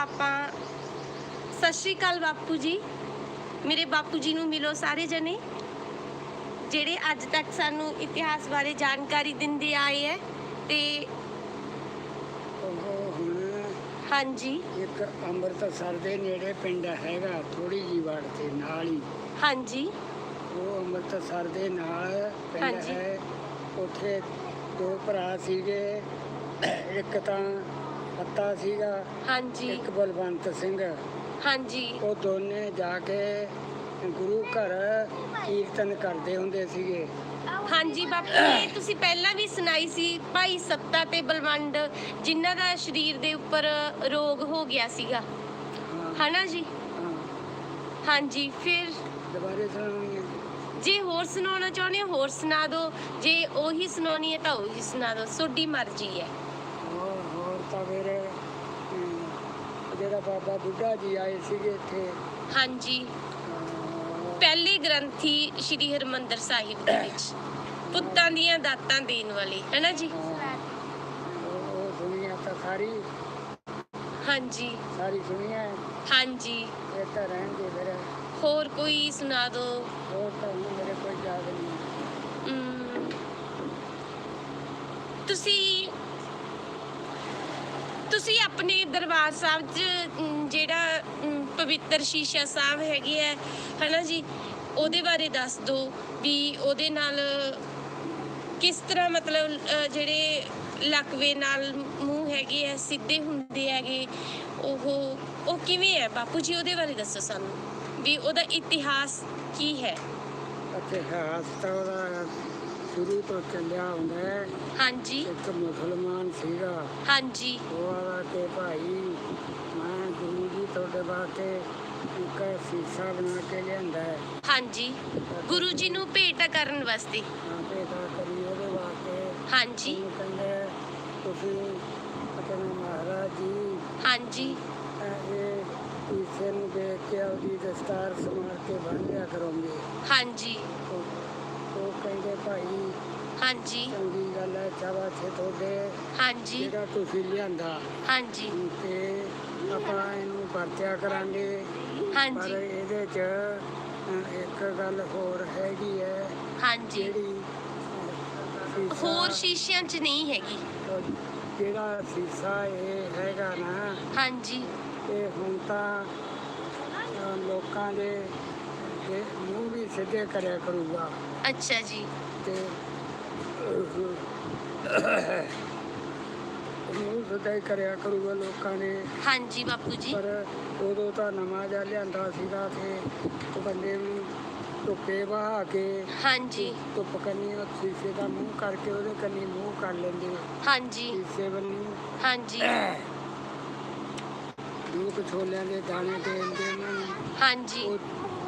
ਆਪਾਂ ਸਤਿ ਸ਼੍ਰੀ ਅਕਾਲ ਬਾਪੂ ਜੀ। ਮੇਰੇ ਬਾਪੂ ਜੀ ਨੂੰ ਮਿਲੋ ਸਾਰੇ ਜਣੇ ਜਿਹੜੇ ਅੱਜ ਤੱਕ ਸਾਨੂੰ ਇਤਿਹਾਸ ਬਾਰੇ ਜਾਣਕਾਰੀ ਦਿੰਦੇ ਆਏ ਹੈ ਤੇ ਹਾਂਜੀ। ਇੱਕ ਅੰਮ੍ਰਿਤਸਰ ਦੇ ਨੇੜੇ ਪਿੰਡ ਹੈਗਾ ਥੋੜੀ ਜੀ ਵਾਰ ਤੇ ਨਾਲ ਹੀ। ਹਾਂਜੀ। ਉਹ ਅੰਮ੍ਰਿਤਸਰ ਦੇ ਨਾਲ ਪਿੰਡ ਹਾਂਜੀ। ਹੈ। ਉੱਥੇ ਦੋ ਭਰਾ ਸੀਗੇ। ਇੱਕ ਤਾਂ ਫੱਤਾ ਸੀਗਾ। ਹਾਂਜੀ। ਇੱਕ ਬਲਵੰਤ ਸਿੰਘ। ਹਾਂਜੀ। ਉਹ ਦੋਨੇ ਜਾ ਕੇ ਗੁਰੂ ਘਰ ਕੀਰਤਨ ਕਰਦੇ ਹੁੰਦੇ ਸੀਗੇ। ਹਾਂਜੀ ਬਾਪੂ ਇਹ ਤੁਸੀਂ ਪਹਿਲਾਂ ਵੀ ਸੁਣਾਈ ਸੀ ਭਾਈ ਸੱਤਾ ਤੇ ਬਲਵੰਡ ਜਿਨ੍ਹਾਂ ਦਾ ਸਰੀਰ ਦੇ ਉੱਪਰ ਰੋਗ ਹੋ ਗਿਆ ਸੀਗਾ। ਹਨਾ ਜੀ? ਹਾਂਜੀ ਫਿਰ ਦੁਬਾਰੇ ਸੁਣਾਉਣੀ ਹੈ। ਜੇ ਹੋਰ ਸੁਣਾਉਣਾ ਚਾਹੁੰਦੇ ਹੋ ਹੋਰ ਸੁਣਾ ਦਿਓ। ਜੇ ਉਹੀ ਸੁਣਾਉਣੀ ਹੈ ਤਾਂ ਉਹੀ ਸੁਣਾ ਦਿਓ। ਤੁਹਾਡੀ ਮਰਜ਼ੀ ਹੈ। ਫਿਰ ਅਮ, ਜਿਹੜਾ ਬਾਬਾ ਬੁੱਢਾ ਜੀ ਆਏ ਸੀਗੇ ਇੱਥੇ। ਹਾਂਜੀ। ਪਹਿਲੇ ਗ੍ਰੰਥੀ ਸ਼੍ਰੀ ਹਰਮੰਦਰ ਸਾਹਿਬ ਦੇ ਵਿੱਚ। ਪੁੱਤਾਂ ਦੀਆਂ ਦਾਤਾਂ ਦੇਣ ਵਾਲੇ ਹੈਨਾ ਜੀ? ਉਹ ਉਹ ਦੁਨੀਆ ਤਾਂ ਸਾਰੀ ਹਾਂਜੀ। ਸਾਰੀ ਸੁਣੀਆ ਹੈ। ਹਾਂਜੀ। ਇਹ ਤਾਂ ਰਹਿਣਗੇ ਫਿਰ। ਹੋਰ ਕੋਈ ਸੁਣਾ ਦਿਓ ਹੋਰ ਤਾਂ ਹੁਣ ਮੇਰੇ ਕੋਈ ਯਾਦ ਨਹੀਂ। ਅਮ, ਤੁਸੀਂ ਤੁਸੀਂ ਆਪਣੇ ਦਰਬਾਰ ਸਾਹਿਬ 'ਚ ਜਿਹੜਾ ਪਵਿੱਤਰ ਸ਼ੀਸ਼ਾ ਸਾਹਿਬ ਹੈਗੀ ਹੈ ਹਨਾ ਜੀ, ਉਹਦੇ ਬਾਰੇ ਦੱਸ ਦਿਓ ਵੀ ਉਹਦੇ ਨਾਲ ਕਿਸ ਤਰ੍ਹਾਂ ਮਤਲਬ ਜਿਹੜੇ ਲਕਵੇ ਨਾਲ ਮੂੰਹ ਹੈਗੇ ਆ, ਸਿੱਧੇ ਹੁੰਦੇ ਹੈਗੇ, ਉਹ ਉਹ ਕਿਵੇਂ ਹੈ ਬਾਪੂ ਜੀ, ਉਹਦੇ ਬਾਰੇ ਦੱਸੋ ਸਾਨੂੰ ਵੀ ਉਹਦਾ ਇਤਿਹਾਸ ਕੀ ਹੈ? ਇਤਿਹਾਸ ਤਾਂ ਉਹਦਾ ਸ਼ੁਰੂ ਤੋਂ ਚੱਲਿਆ ਹੁੰਦਾ ਹੈ। ਹਾਂਜੀ। ਇੱਕ ਮੁਸਲਮਾਨ ਸੀਗਾ। ਹਾਂਜੀ। ਉਹ ਆਵਾ ਕਿ ਭਾਈ ਮੈਂ ਗੁਰੂ ਜੀ ਤੁਹਾਡੇ ਵਾਸਤੇ ਇੱਕ ਸੀਸਾ ਬਣਾ ਕੇ ਲਿਆਂਦਾ ਹੈ। ਹਾਂਜੀ। ਗੁਰੂ ਜੀ ਨੂੰ ਭੇਟ ਕਰਨ ਵਾਸਤੇ। ਆਪੇ ਦਾ ਕਰੀ ਉਹਦੇ ਵਾਸਤੇ। ਹਾਂਜੀ। ਕਹਿੰਦੇ ਤੁਸੀਂ ਆਪਣੇ ਮਹਾਰਾਜ ਜੀ ਹਾਂਜੀ। ਇਹ ਕਿਸੇ ਨੂੰ ਦੇਖ ਕੇ ਉਹਦੀ ਦਸਤਾਰ ਸਮਾਰ ਕੇ ਬੰਨ ਲਿਆ ਕਰੋਗੇ। ਹਾਂਜੀ। ਕਹਿੰਦੇ ਭਾਈ ਹਾਂਜੀ। ਚੰਗੀ ਗੱਲ ਹੈ ਸ਼ਾਬਾਸ਼ ਤੁਹਾਡੇ। ਹਾਂਜੀ। ਜਿਹੜਾ ਤੁਸੀਂ ਲਿਆਂਦਾ। ਹਾਂਜੀ। ਤੇ ਆਪਾਂ ਇਹਨੂੰ ਵਰਤਿਆ ਕਰਾਂਗੇ। ਪਰ ਹਾਂਜੀ ਇਹਦੇ 'ਚ ਇੱਕ ਗੱਲ ਹੋਰ ਹੈਗੀ ਹੈ। ਹਾਂਜੀ। ਜਿਹੜੀ ਅਹ, ਸੀਸਾ- ਹੋਰ ਸ਼ੀਸ਼ਿਆਂ 'ਚ ਨਹੀਂ ਹੈਗੀ। ਜਿਹੜਾ ਸੀਸਾ ਇਹ ਹੈਗਾ ਨਾ ਹਾਂਜੀ। ਇਹ ਹੁਣ ਤਾਂ ਲੋਕਾਂ ਦੇ ਦੇ ਮੂੰਹ ਵੀ ਸਿੱਧੇ ਕਰਿਆ ਕਰੂਗਾ। ਅੱਛਾ ਜੀ। ਤੇ ਮੂੰਹ ਸਿੱਧਾ ਹੀ ਕਰਿਆ ਕਰੂਗਾ ਲੋਕਾਂ ਨੇ। ਹਾਂਜੀ ਬਾਪੂ ਜੀ। ਪਰ ਉਦੋਂ ਤਾਂ ਨਵਾਂ ਜਿਹਾ ਲਿਆਂਦਾ ਸੀਗਾ ਤੇ ਬੰਦੇ ਨੂੰ ਧੁੱਪੇ ਬਹਾ ਕੇ ਹਾਂਜੀ। ਧੁੱਪ ਕੰਨੀ ਉਹ ਸ਼ੀਸ਼ੇ ਦਾ ਮੂੰਹ ਕਰਕੇ ਉਹਦੇ ਕੰਨੀ ਮੂੰਹ ਕਰ ਲੈਂਦੇ ਹਾਂਜੀ। ਸ਼ੀਸ਼ੇ ਬੰਨੀ ਹਾਂਜੀ। ਲੋਕ ਛੋਲਿਆਂ ਦੇ ਦਾਣੇ ਦੇ ਦਿੰਦੇ ਉਹਨਾਂ ਨੂੰ। ਹਾਂਜੀ।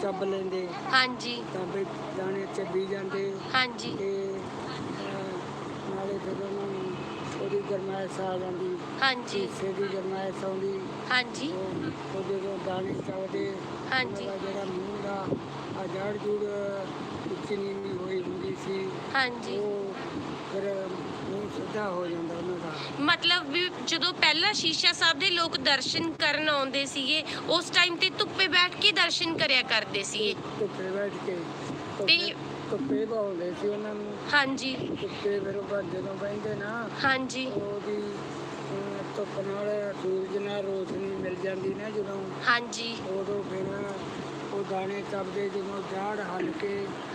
ਚੱਬ ਲੈਂਦੇ। ਹਾਂਜੀ। ਤਾਂ ਵੀ ਦਾਣੇ ਚੱਬੀ ਜਾਂਦੇ। ਹਾਂਜੀ। ਤੇ ਅਹ, ਨਾਲੇ ਫਿਰ ਉਹਨਾਂ ਨੂੰ ਉਹਦੀ ਗਰਮਾਇਸ਼ ਆ ਜਾਂਦੀ। ਹਾਂਜੀ। ਸ਼ੀਸ਼ੇ ਦੀ ਗਰਮਾਇਸ਼ ਆਉਂਦੀ। ਹਾਂਜੀ। ਉਹ ਉਹ ਜਦੋਂ ਦਾਣੇ ਚਾਵਦੇ ਹਾਂਜੀ। ਉਹਨਾਂ ਦਾ ਜਿਹੜਾ ਮੂੰਹ ਦਾ ਆ ਜੜ ਜੁੜ ਉੱਚੀ ਨੀਵੀਂ ਹੋਈ ਹੁੰਦੀ ਸੀ। ਹਾਂਜੀ। ਉਹ ਸਿੱਧਾ ਹੋ ਜਾਂਦਾ ਉਹਨਾਂ ਦਾ। ਮਤਲਬ ਵੀ ਜਦੋਂ ਪਹਿਲਾਂ ਸ਼ੀਸ਼ਾ ਸਾਹਿਬ ਦੇ ਲੋਕ ਦਰਸ਼ਨ ਕਰਨ ਆਉਂਦੇ ਸੀਗੇ ਉਸ ਟਾਈਮ ਤੇ ਧੁੱਪੇ ਬੈਠ ਕੇ ਦਰਸ਼ਨ ਕਰਿਆ ਕਰਦੇ ਸੀਗੇ। ਧੁੱਪੇ ਬੈਠ ਕੇ ਤੇ- ਧੁੱਪੇ ਬਾਉਂਦੇ ਸੀ ਉਹਨਾਂ ਨੂੰ। ਹਾਂਜੀ। ਧੁੱਪੇ ਫਿਰ ਉਹ ਬਾਅਦ ਜਦੋਂ ਬਹਿੰਦੇ ਨਾ ਹਾਂਜੀ। ਉਹਦੀ ਧੁੱਪ ਨਾਲ ਸੂਰਜ ਨਾਲ ਰੋਸ਼ਨੀ ਮਿਲ ਜਾਂਦੀ ਨਾ ਜਦੋਂ। ਹਾਂਜੀ। ਉਦੋਂ ਫਿਰ ਦਾਣੇ ਚੱਬਦੇ ਜਦੋਂ ਝਾੜ ਹਲ ਕੇ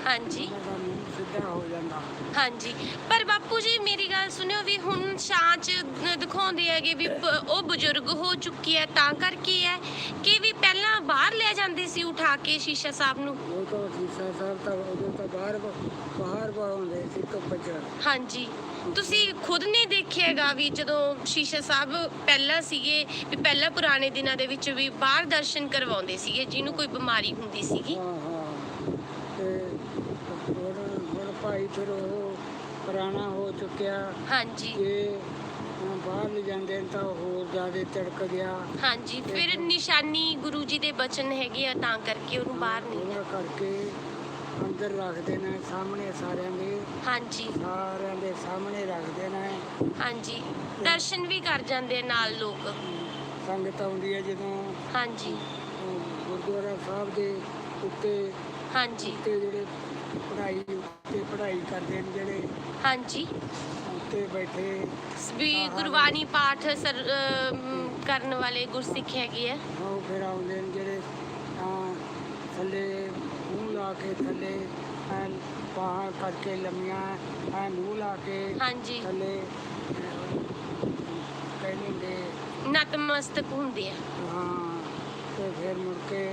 ਹਾਂਜੀ। ਉਹਨਾਂ ਦਾ ਮੂੰਹ ਸਿੱਧਾ ਹੋ ਜਾਂਦਾ। ਹਾਂਜੀ। ਪਰ ਬਾਪੂ ਜੀ ਮੇਰੀ ਗੱਲ ਸੁਣਿਓ ਵੀ ਹੁਣ ਛਾਂ 'ਚ ਦਿਖਾਉਂਦੇ ਹੈਗੇ ਵੀ ਪ- ਉਹ ਬਜ਼ੁਰਗ ਹੋ ਚੁੱਕੀ ਹੈ ਤਾਂ ਕਰਕੇ ਹੈ ਕਿ ਵੀ ਪਹਿਲਾਂ ਬਾਹਰ ਲੈ ਜਾਂਦੇ ਸੀ ਉਠਾ ਕੇ ਸ਼ੀਸ਼ਾ ਸਾਹਿਬ ਨੂੰ? ਉਹ ਤਾਂ ਸੀਸਾ ਸਾਹਿਬ ਤਾਂ ਉਦੋਂ ਤਾਂ ਬਾਹਰ ਬਾਹਰ ਬਾਉਂਦੇ ਸੀ ਧੁੱਪ 'ਚ ਹਾਂਜੀ। ਤੁਸੀਂ ਖੁਦ ਨੇ ਦੇਖਿਆਗਾ ਵੀ ਜਦੋਂ ਸ਼ੀਸ਼ਾ ਸਾਹਿਬ ਪਹਿਲਾਂ ਸੀਗੇ ਵੀ ਪਹਿਲਾਂ ਪੁਰਾਣੇ ਦਿਨਾਂ ਦੇ ਵਿੱਚ ਵੀ ਬਾਹਰ ਦਰਸ਼ਨ ਕਰਵਾਉਂਦੇ ਸੀਗੇ ਜਿਹਨੂੰ ਕੋਈ ਬਿਮਾਰੀ ਹੁੰਦੀ ਸੀਗੀ? ਹਾਂ ਹਾਂ। ਤੇ ਹੁਣ ਹੁਣ ਭਾਈ ਫਿਰ ਉਹ ਪੁਰਾਣਾ ਹੋ ਚੁੱਕਿਆ। ਹਾਂਜੀ। ਜੇ ਹੁਣ ਬਾਹਰ ਲੈ ਜਾਂਦੇ ਨੇ ਤਾਂ ਹੋਰ ਜ਼ਿਆਦਾ ਤੜਕ ਗਿਆ। ਹਾਂਜੀ ਫਿਰ ਨਿਸ਼ਾਨੀ ਗੁਰੂ ਜੀ ਦੇ ਬਚਨ ਹੈਗੇ ਆ ਤਾਂ ਕਰਕੇ ਉਹਨੂੰ ਬਾਹਰ ਨਹੀਂ ਉਹਦਾ ਕਰਕੇ ਅੰਦਰ ਰੱਖਦੇ ਨੇ ਸਾਹਮਣੇ ਸਾਰਿਆਂ ਦੇ। ਹਾਂਜੀ। ਸਾਰਿਆਂ ਦੇ ਸਾਹਮਣੇ ਰੱਖਦੇ ਨੇ। ਹਾਂਜੀ। ਦਰਸ਼ਨ ਵੀ ਕਰ ਜਾਂਦੇ ਆ ਨਾਲ ਲੋਕ। ਸੰਗਤ ਆਉਂਦੀ ਹੈ ਜਦੋਂ ਹਾਂਜੀ। ਗੁਰਦੁਆਰਾ ਸਾਹਿਬ ਦੇ ਉੱਤੇ ਹਾਂਜੀ। ਉੱਤੇ ਜਿਹੜੇ ਪੜ੍ਹਾਈ ਉੱਤੇ ਪੜ੍ਹਾਈ ਕਰਦੇ ਨੇ ਜਿਹੜੇ। ਹਾਂਜੀ। ਉੱਤੇ ਬੈਠੇ ਵੀ ਗੁਰਬਾਣੀ ਪਾਠ ਸਰ ਅਮ, ਕਰਨ ਵਾਲੇ ਗੁਰਸਿੱਖ ਹੈਗੇ ਆ। ਉਹ ਫਿਰ ਆਉਂਦੇ ਨੇ ਜਿਹੜੇ ਤਾਂ ਥੱਲੇ ਮੂੰਹ ਲਾ ਕੇ ਥੱਲੇ ਐਨ ਬਾਹਾਂ ਕਰਕੇ ਲੰਮੀਆਂ ਐ ਮੂੰਹ ਲਾ ਕੇ ਹਾਂਜੀ। ਥੱਲੇ ਕਹਿੰਦੇ ਨੇ ਨਤਮਸਤਕ ਹੁੰਦੇ ਆ। ਹਾਂ ਤੇ ਫਿਰ ਮੁੜ ਕੇ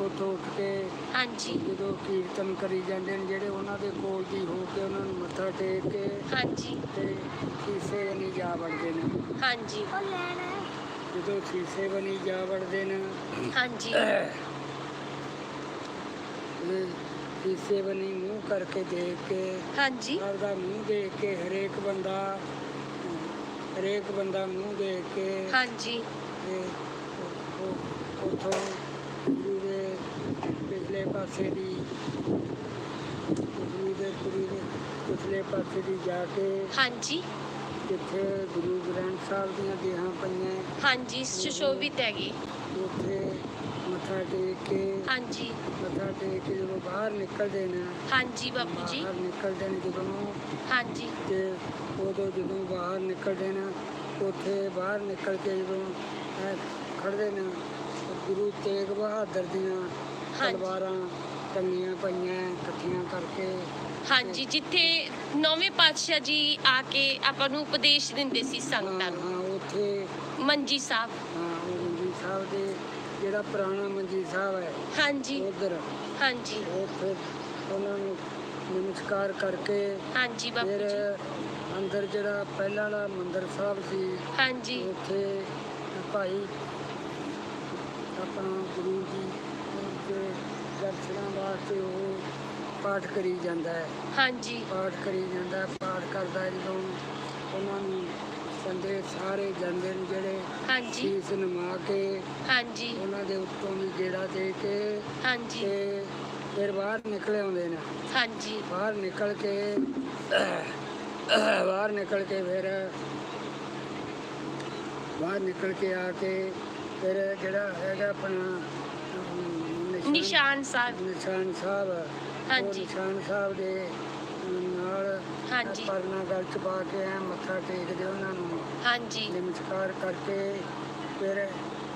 ਉੱਥੋਂ ਉੱਠ ਕੇ ਹਾਂਜੀ। ਜਦੋਂ ਕੀਰਤਨ ਕਰੀ ਜਾਂਦੇ ਨੇ ਜਿਹੜੇ ਉਹਨਾਂ ਦੇ ਕੋਲ ਦੀ ਹੋ ਕੇ ਉਹਨਾਂ ਨੂੰ ਮੱਥਾ ਟੇਕ ਕੇ ਹਾਂਜੀ। ਤੇ ਸ਼ੀਸ਼ੇ ਬਣੀ ਜਾ ਵੜਦੇ ਨੇ। ਹਾਂਜੀ। ਜਦੋਂ ਸ਼ੀਸ਼ੇ ਬਣੀ ਜਾ ਵੜਦੇ ਨੇ ਹਾਂਜੀ। ਸ਼ੀਸ਼ੇ ਬਣੀ ਮੂੰਹ ਕਰਕੇ ਦੇਖ ਕੇ ਹਾਂਜੀ। ਆਪਦਾ ਮੂੰਹ ਦੇਖ ਕੇ ਹਰੇਕ ਬੰਦਾ ਹਰੇਕ ਬੰਦਾ ਮੂੰਹ ਦੇਖ ਕੇ ਹਾਂਜੀ। ਤੇ ਉਹ- ਉਹ- ਉੱਥੋਂ ਦੇ ਪਾਸੇ ਦੀ ਗੁਰੂ ਦੇ ਗੁਰੂ ਦੇ ਪਿਛਲੇ ਪਾਸੇ ਦੀ ਜਾ ਕੇ ਹਾਂਜੀ। ਜਿੱਥੇ ਗੁਰੂ ਗ੍ਰੰਥ ਸਾਹਿਬ ਦੀਆਂ ਦੇਹਾਂ ਪਈਆਂ ਹਾਂਜੀ ਸੁਸ਼ੋਭਿਤ ਹੈਗੇ। ਉੱਥੇ ਮੱਥਾ ਟੇਕ ਕੇ ਹਾਂਜੀ। ਮੱਥਾ ਟੇਕ ਕੇ ਜਦੋਂ ਬਾਹਰ ਨਿਕਲਦੇ ਨੇ ਹਾਂਜੀ ਬਾਪੂ ਜੀ। ਬਾਹਰ ਨਿਕਲਦੇ ਨੇ ਜਦੋਂ ਹਾਂਜੀ। ਤੇ ਉਦੋਂ ਜਦੋਂ ਬਾਹਰ ਨਿਕਲਦੇ ਨੇ ਉੱਥੇ ਬਾਹਰ ਨਿਕਲ ਕੇ ਜਦੋਂ ਖੜਦੇ ਨੇ ਗੁਰੂ ਤੇਗ ਬਹਾਦਰ ਦੀਆਂ ਹਾਂਜੀ। ਤਲਵਾਰਾਂ ਟੰਗੀਆਂ ਪਈਆਂ ਇਕੱਠੀਆਂ ਕਰਕੇ ਹਾਂਜੀ ਜਿੱਥੇ ਨੌਵੇਂ ਪਾਤਸ਼ਾਹ ਜੀ ਆ ਕੇ ਆਪਾਂ ਨੂੰ ਉਪਦੇਸ਼ ਦਿੰਦੇ ਸੀ ਹਾਂ ਸੰਗਤਾਂ ਨੂੰ। ਹਾਂ ਉੱਥੇ ਮੰਜੀ ਸਾਹਿਬ। ਹਾਂ ਉਹ ਮੰਜੀ ਸਾਹਿਬ ਦੇ ਜਿਹੜਾ ਪੁਰਾਣਾ ਮੰਜੀ ਸਾਹਿਬ ਹੈ ਹਾਂਜੀ। ਉਧਰ। ਹਾਂਜੀ। ਉੱਥੇ ਉਹਨਾਂ ਨੂੰ ਨਮਸਕਾਰ ਕਰਕੇ ਹਾਂਜੀ ਬਾਪੂ ਫਿਰ ਜੀ। ਅੰਦਰ ਜਿਹੜਾ ਪਹਿਲਾਂ ਵਾਲਾ ਮੰਦਿਰ ਸਾਹਿਬ ਸੀ ਹਾਂਜੀ। ਉੱਥੇ ਭਾਈ ਆਪਣਾ ਗੁਰੂ ਜੀ ਦੇ ਦਰਸ਼ਨਾਂ ਵਾਸਤੇ ਉਹ ਪਾਠ ਕਰੀ ਜਾਂਦਾ ਹੈ। ਹਾਂਜੀ। ਪਾਠ ਕਰੀ ਜਾਂਦਾ ਹੈ, ਪਾਠ ਕਰਦਾ ਹੈ ਜਦੋਂ ਉਹਨਾਂ ਨੂੰ ਬੰਦੇ ਸਾਰੇ ਜਾਂਦੇ ਨੇ ਜਿਹੜੇ ਹਾਂਜੀ। ਸੀਸ ਨਮਾ ਕੇ ਹਾਂਜੀ। ਉਹਨਾਂ ਦੇ ਉੱਤੋਂ ਵੀ ਗੇੜਾ ਦੇ ਕੇ ਹਾਂਜੀ। ਤੇ ਫਿਰ ਬਾਹਰ ਨਿਕਲੇ ਆਉਂਦੇ ਨੇ। ਹਾਂਜੀ। ਬਾਹਰ ਨਿਕਲ ਕੇ ਬਾਹਰ ਨਿਕਲ ਕੇ ਫਿਰ ਬਾਹਰ ਨਿਕਲ ਕੇ ਆ ਕੇ ਫਿਰ ਜਿਹੜਾ ਹੈਗਾ ਆਪਣਾ ਨਿਸ਼ਾਨ ਸਾਹਿਬ। ਨਿਸ਼ਾਨ ਸਾਹਿਬ। ਉਹ ਹਾਂਜੀ। ਨਿਸ਼ਾਨ ਸਾਹਿਬ ਦੇ ਨਾਲ ਹਾਂਜੀ। ਪਰਨਾ ਗਲ ਚ ਪਾ ਕੇ ਐਂ ਮੱਥਾ ਟੇਕਦੇ ਉਹਨਾਂ ਨੂੰ। ਹਾਂਜੀ। ਨਮਸਕਾਰ ਕਰਕੇ ਫਿਰ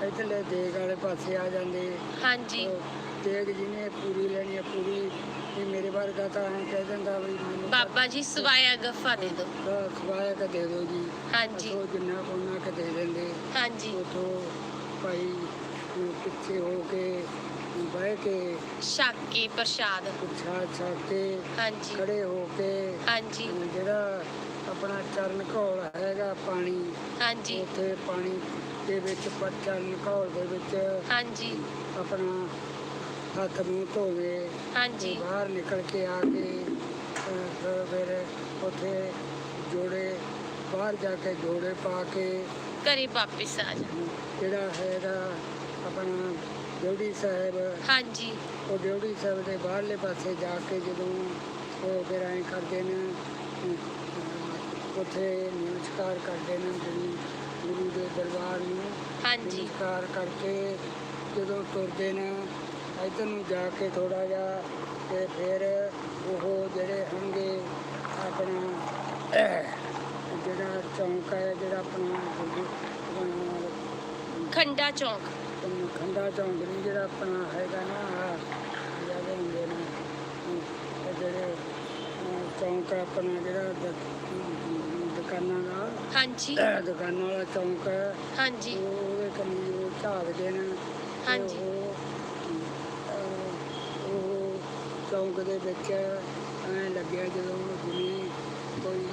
ਇੱਧਰਲੇ ਦੇਗ ਵਾਲੇ ਪਾਸੇ ਆ ਜਾਂਦੇ। ਹਾਂਜੀ। ਉਹ ਦੇਗ ਜਿਹਨੇ ਪੂਰੀ ਲੈਣੀ ਹੈ ਪੂਰੀ ਤੇ ਮੇਰੇ ਵਰਗਾ ਤਾਂ ਐਂ ਕਹਿ ਦਿੰਦਾ ਵੀ ਮੈਨੂੰ ਬਾਬਾ ਜੀ ਸਵਾਇਆ ਗੱਫਾ ਦੇ ਦਿਓ। ਖਵਾਇਆ ਕਿ ਦੇ ਦਿਓ ਜੀ। ਹਾਂਜੀ। ਉਹ ਜਿੰਨਾ ਕੋਨਾ ਕਿ ਦੇ ਦਿੰਦੇ। ਹਾਂਜੀ। ਉਥੋਂ ਭਾਈ ਅਮ, ਪਿੱਛੇ ਹੋ ਕੇ ਬਹਿ ਕੇ ਛੱਕ ਕੇ ਪ੍ਰਸ਼ਾਦ ਪੁੱਛਾ ਛੱਕ ਕੇ ਹਾਂਜੀ। ਖੜੇ ਹੋ ਕੇ ਹਾਂਜੀ। ਜਿਹੜਾ ਆਪਣਾ ਚਰਨ ਘੋਲ ਹੈਗਾ ਪਾਣੀ ਹਾਂਜੀ। ਉੱਥੇ ਪਾਣੀ ਦੇ ਵਿੱਚ ਚਰਨ ਘੋਲ ਦੇ ਵਿੱਚ ਹਾਂਜੀ। ਆਪਣਾ ਹੱਥ ਮੂੰਹ ਧੋਵੇ ਹਾਂਜੀ। ਬਾਹਰ ਨਿਕਲ ਕੇ ਆ ਕੇ ਫਿਰ ਉੱਥੇ ਜੋੜੇ ਬਾਹਰ ਜਾ ਕੇ ਜੋੜੇ ਪਾ ਕੇ ਘਰੇ ਵਾਪਿਸ ਆ ਜਾ। ਜਿਹੜਾ ਹੈਗਾ ਆਪਣਾ ਡਿਊਟੀ ਸਾਹਿਬ ਹਾਂਜੀ। ਉਹ ਡਿਊਟੀ ਸਾਹਿਬ ਦੇ ਬਾਹਰਲੇ ਪਾਸੇ ਜਾ ਕੇ ਜਦੋਂ ਉਹ ਫਿਰ ਐਂ ਕਰਦੇ ਨੇ ਉੱਥੇ ਨਮਸਕਾਰ ਕਰਦੇ ਨੇ ਗੁਰੂ ਗੁਰੂ ਦੇ ਦਰਬਾਰ ਨੂੰ। ਹਾਂਜੀ। ਨਮਸਕਾਰ ਕਰਕੇ ਜਦੋਂ ਤੁਰਦੇ ਨੇ ਇੱਧਰ ਨੂੰ ਜਾ ਕੇ ਥੋੜਾ ਜਿਹਾ ਤੇ ਫਿਰ ਉਹ ਜਿਹੜੇ ਹੋਣਗੇ ਆਪਣਾ ਜਿਹੜਾ ਚੌਂਕ ਹੈ ਜਿਹੜਾ ਆਪਣਾ ਖੰਡਾ ਚੌਂਕ। ਖੰਡਾ ਚੌਂਕ ਨਹੀਂ ਜਿਹੜਾ ਆਪਣਾ ਹੈਗਾ ਨਾ ਜਿਹੜੇ ਹੁੰਦੇ ਨੇ। ਇਹ ਜਿਹੜੇ ਚੌਂਕ ਹੈ ਆਪਣਾ ਜਿਹੜਾ ਦ- ਦੁਕਾਨਾਂ ਦਾ। ਹਾਂਜੀ। ਦੁਕਾਨਾਂ ਵਾਲਾ ਚੌਂਕ ਹੈ ਹਾਂਜੀ। ਉਹ ਉਹਦੇ ਕੰਨੀ ਉਹ ਝਾਕਦੇ ਨੇ ਤੇ ਹਾਂਜੀ। ਉਹ ਅਹ, ਉਹ ਚੌਂਕ ਦੇ ਵਿੱਚ ਐਂ ਲੱਗਿਆ ਜਦੋਂ ਜਿਵੇਂ ਕੋਈ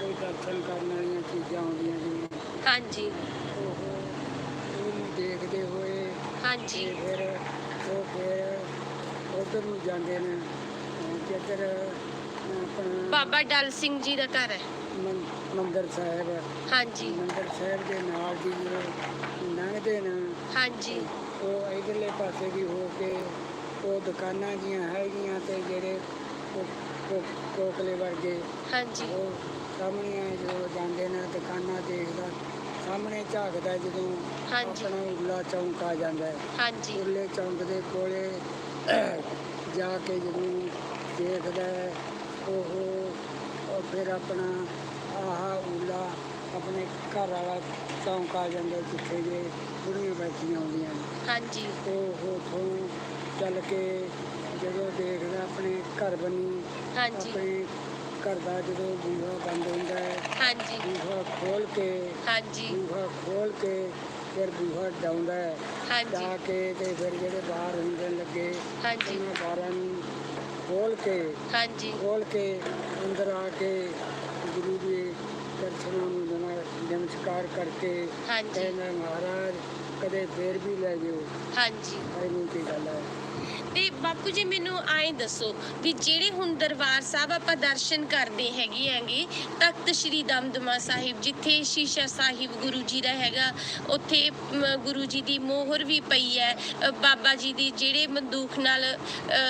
ਕੋਈ ਦਰਸ਼ਨ ਕਰਨ ਵਾਲੀਆਂ ਚੀਜ਼ਾਂ ਆਉਂਦੀਆਂ ਜਿਵੇਂ ਹਾਂਜੀ ਉਹ ਉਹਨੂੰ ਦੇਖਦੇ ਹੋਏ ਹਾਂਜੀ। ਤੇ ਫਿਰ ਉਹ ਫਿਰ ਉਧਰ ਨੂੰ ਜਾਂਦੇ ਨੇ। ਅਹ ਜਿੱਧਰ ਆਪਣਾ ਬਾਬਾ ਡਲ ਸਿੰਘ ਜੀ ਦਾ ਘਰ ਹੈ। ਮੰਦਿਰ ਸਾਹਿਬ ਹਾਂਜੀ। ਮੰਦਿਰ ਸਾਹਿਬ ਦੇ ਨਾਲ ਦੀ ਜਦੋਂ ਲੰਘਦੇ ਨੇ। ਹਾਂਜੀ। ਉਹ ਇਧਰਲੇ ਪਾਸੇ ਵੀ ਹੋ ਕੇ ਉਹ ਦੁਕਾਨਾਂ ਜੀਆਂ ਹੈਗੀਆਂ ਤੇ ਜਿਹੜੇ ਕੋ- ਕੋਕਲੇ ਵਰਗੇ ਹਾਂਜੀ। ਉਹ ਸਾਹਮਣੇ ਜਦੋਂ ਜਾਂਦੇ ਨੇ ਦੁਕਾਨਾਂ ਦੇਖਦਾ ਸਾਹਮਣੇ ਝਾਕਦਾ ਜਦੋਂ ਹਾਂਜੀ। ਆਪਣਾ ਉਰਲਾ ਚੌਂਕ ਆ ਜਾਂਦਾ ਹੈ। ਹਾਂਜੀ। ਉਰਲੇ ਚੌਂਕ ਦੇ ਕੋਲੇ ਜਾ ਕੇ ਜਦੋਂ ਦੇਖਦਾ ਹੈ, ਉਹ ਉਹ ਫਿਰ ਆਪਣਾ ਆਹ ਉਰਲਾ ਆਪਣੇ ਘਰ ਵਾਲਾ ਚੌਂਕ ਆ ਜਾਂਦਾ ਜਿੱਥੇ ਜੇ ਬੁੜੀਆਂ ਬੈਠੀਆਂ ਹੁੰਦੀਆਂ ਨੇ। ਹਾਂਜੀ। ਉਹ ਉਥੋਂ ਚੱਲ ਕੇ ਜਦੋਂ ਦੇਖਦਾ ਆਪਣੇ ਘਰ ਬਣੀ ਹਾਂਜੀ। ਆਪਣੇ ਘਰ ਦਾ ਜਦੋਂ ਬੂਹਾ ਬੰਦ ਹੁੰਦਾ ਹੈ ਹਾਂਜੀ। ਬੂਹਾ ਖੋਲ ਕੇ ਹਾਂਜੀ। ਬੂਹਾ ਖੋਲ ਕੇ ਫਿਰ ਬੂਹਾ ਡਾਉਂਦਾ ਹੈ। ਹਾਂਜੀ। ਡਾ ਕੇ ਤੇ ਫਿਰ ਜਿਹੜੇ ਬਾਹਰ ਹੁੰਦੇ ਲੱਗੇ ਹਾਂਜੀ। ਉਹਨਾਂ ਬਾਰਾਂ ਨੂੰ ਖੋਲ ਕੇ ਹਾਂਜੀ। ਖੋਲ ਕੇ ਅੰਦਰ ਆ ਕੇ ਗੁਰੂ ਦੇ ਦਰਸ਼ਨਾਂ ਨੂੰ ਨਮਾ- ਨਮਸਕਾਰ ਕਰਕੇ ਹਾਂਜੀ। ਕਹਿੰਦਾ ਮਹਾਰਾਜ ਕਦੇ ਫੇਰ ਵੀ ਲੈ ਜਿਓ। ਹਾਂਜੀ। ਐਨੀ ਕੀ ਗੱਲ ਹੈ। ਤੇ ਬਾਪੂ ਜੀ ਮੈਨੂੰ ਆਏ ਦੱਸੋ ਵੀ ਜਿਹੜੇ ਹੁਣ ਦਰਬਾਰ ਸਾਹਿਬ ਆਪਾਂ ਦਰਸ਼ਨ ਕਰਦੇ ਹੈਗੇ ਆਂਗੇ ਤਖਤ ਸ੍ਰੀ ਦਮਦਮਾ ਸਾਹਿਬ ਜਿੱਥੇ ਸ਼ੀਸ਼ਾ ਸਾਹਿਬ ਗੁਰੂ ਜੀ ਦਾ ਹੈਗਾ ਉੱਥੇ ਗੁਰੂ ਜੀ ਦੀ ਮੋਹਰ ਵੀ ਪਈ ਹੈ ਬਾਬਾ ਜੀ ਦੀ ਜਿਹੜੇ ਬੰਦੂਕ ਨਾਲ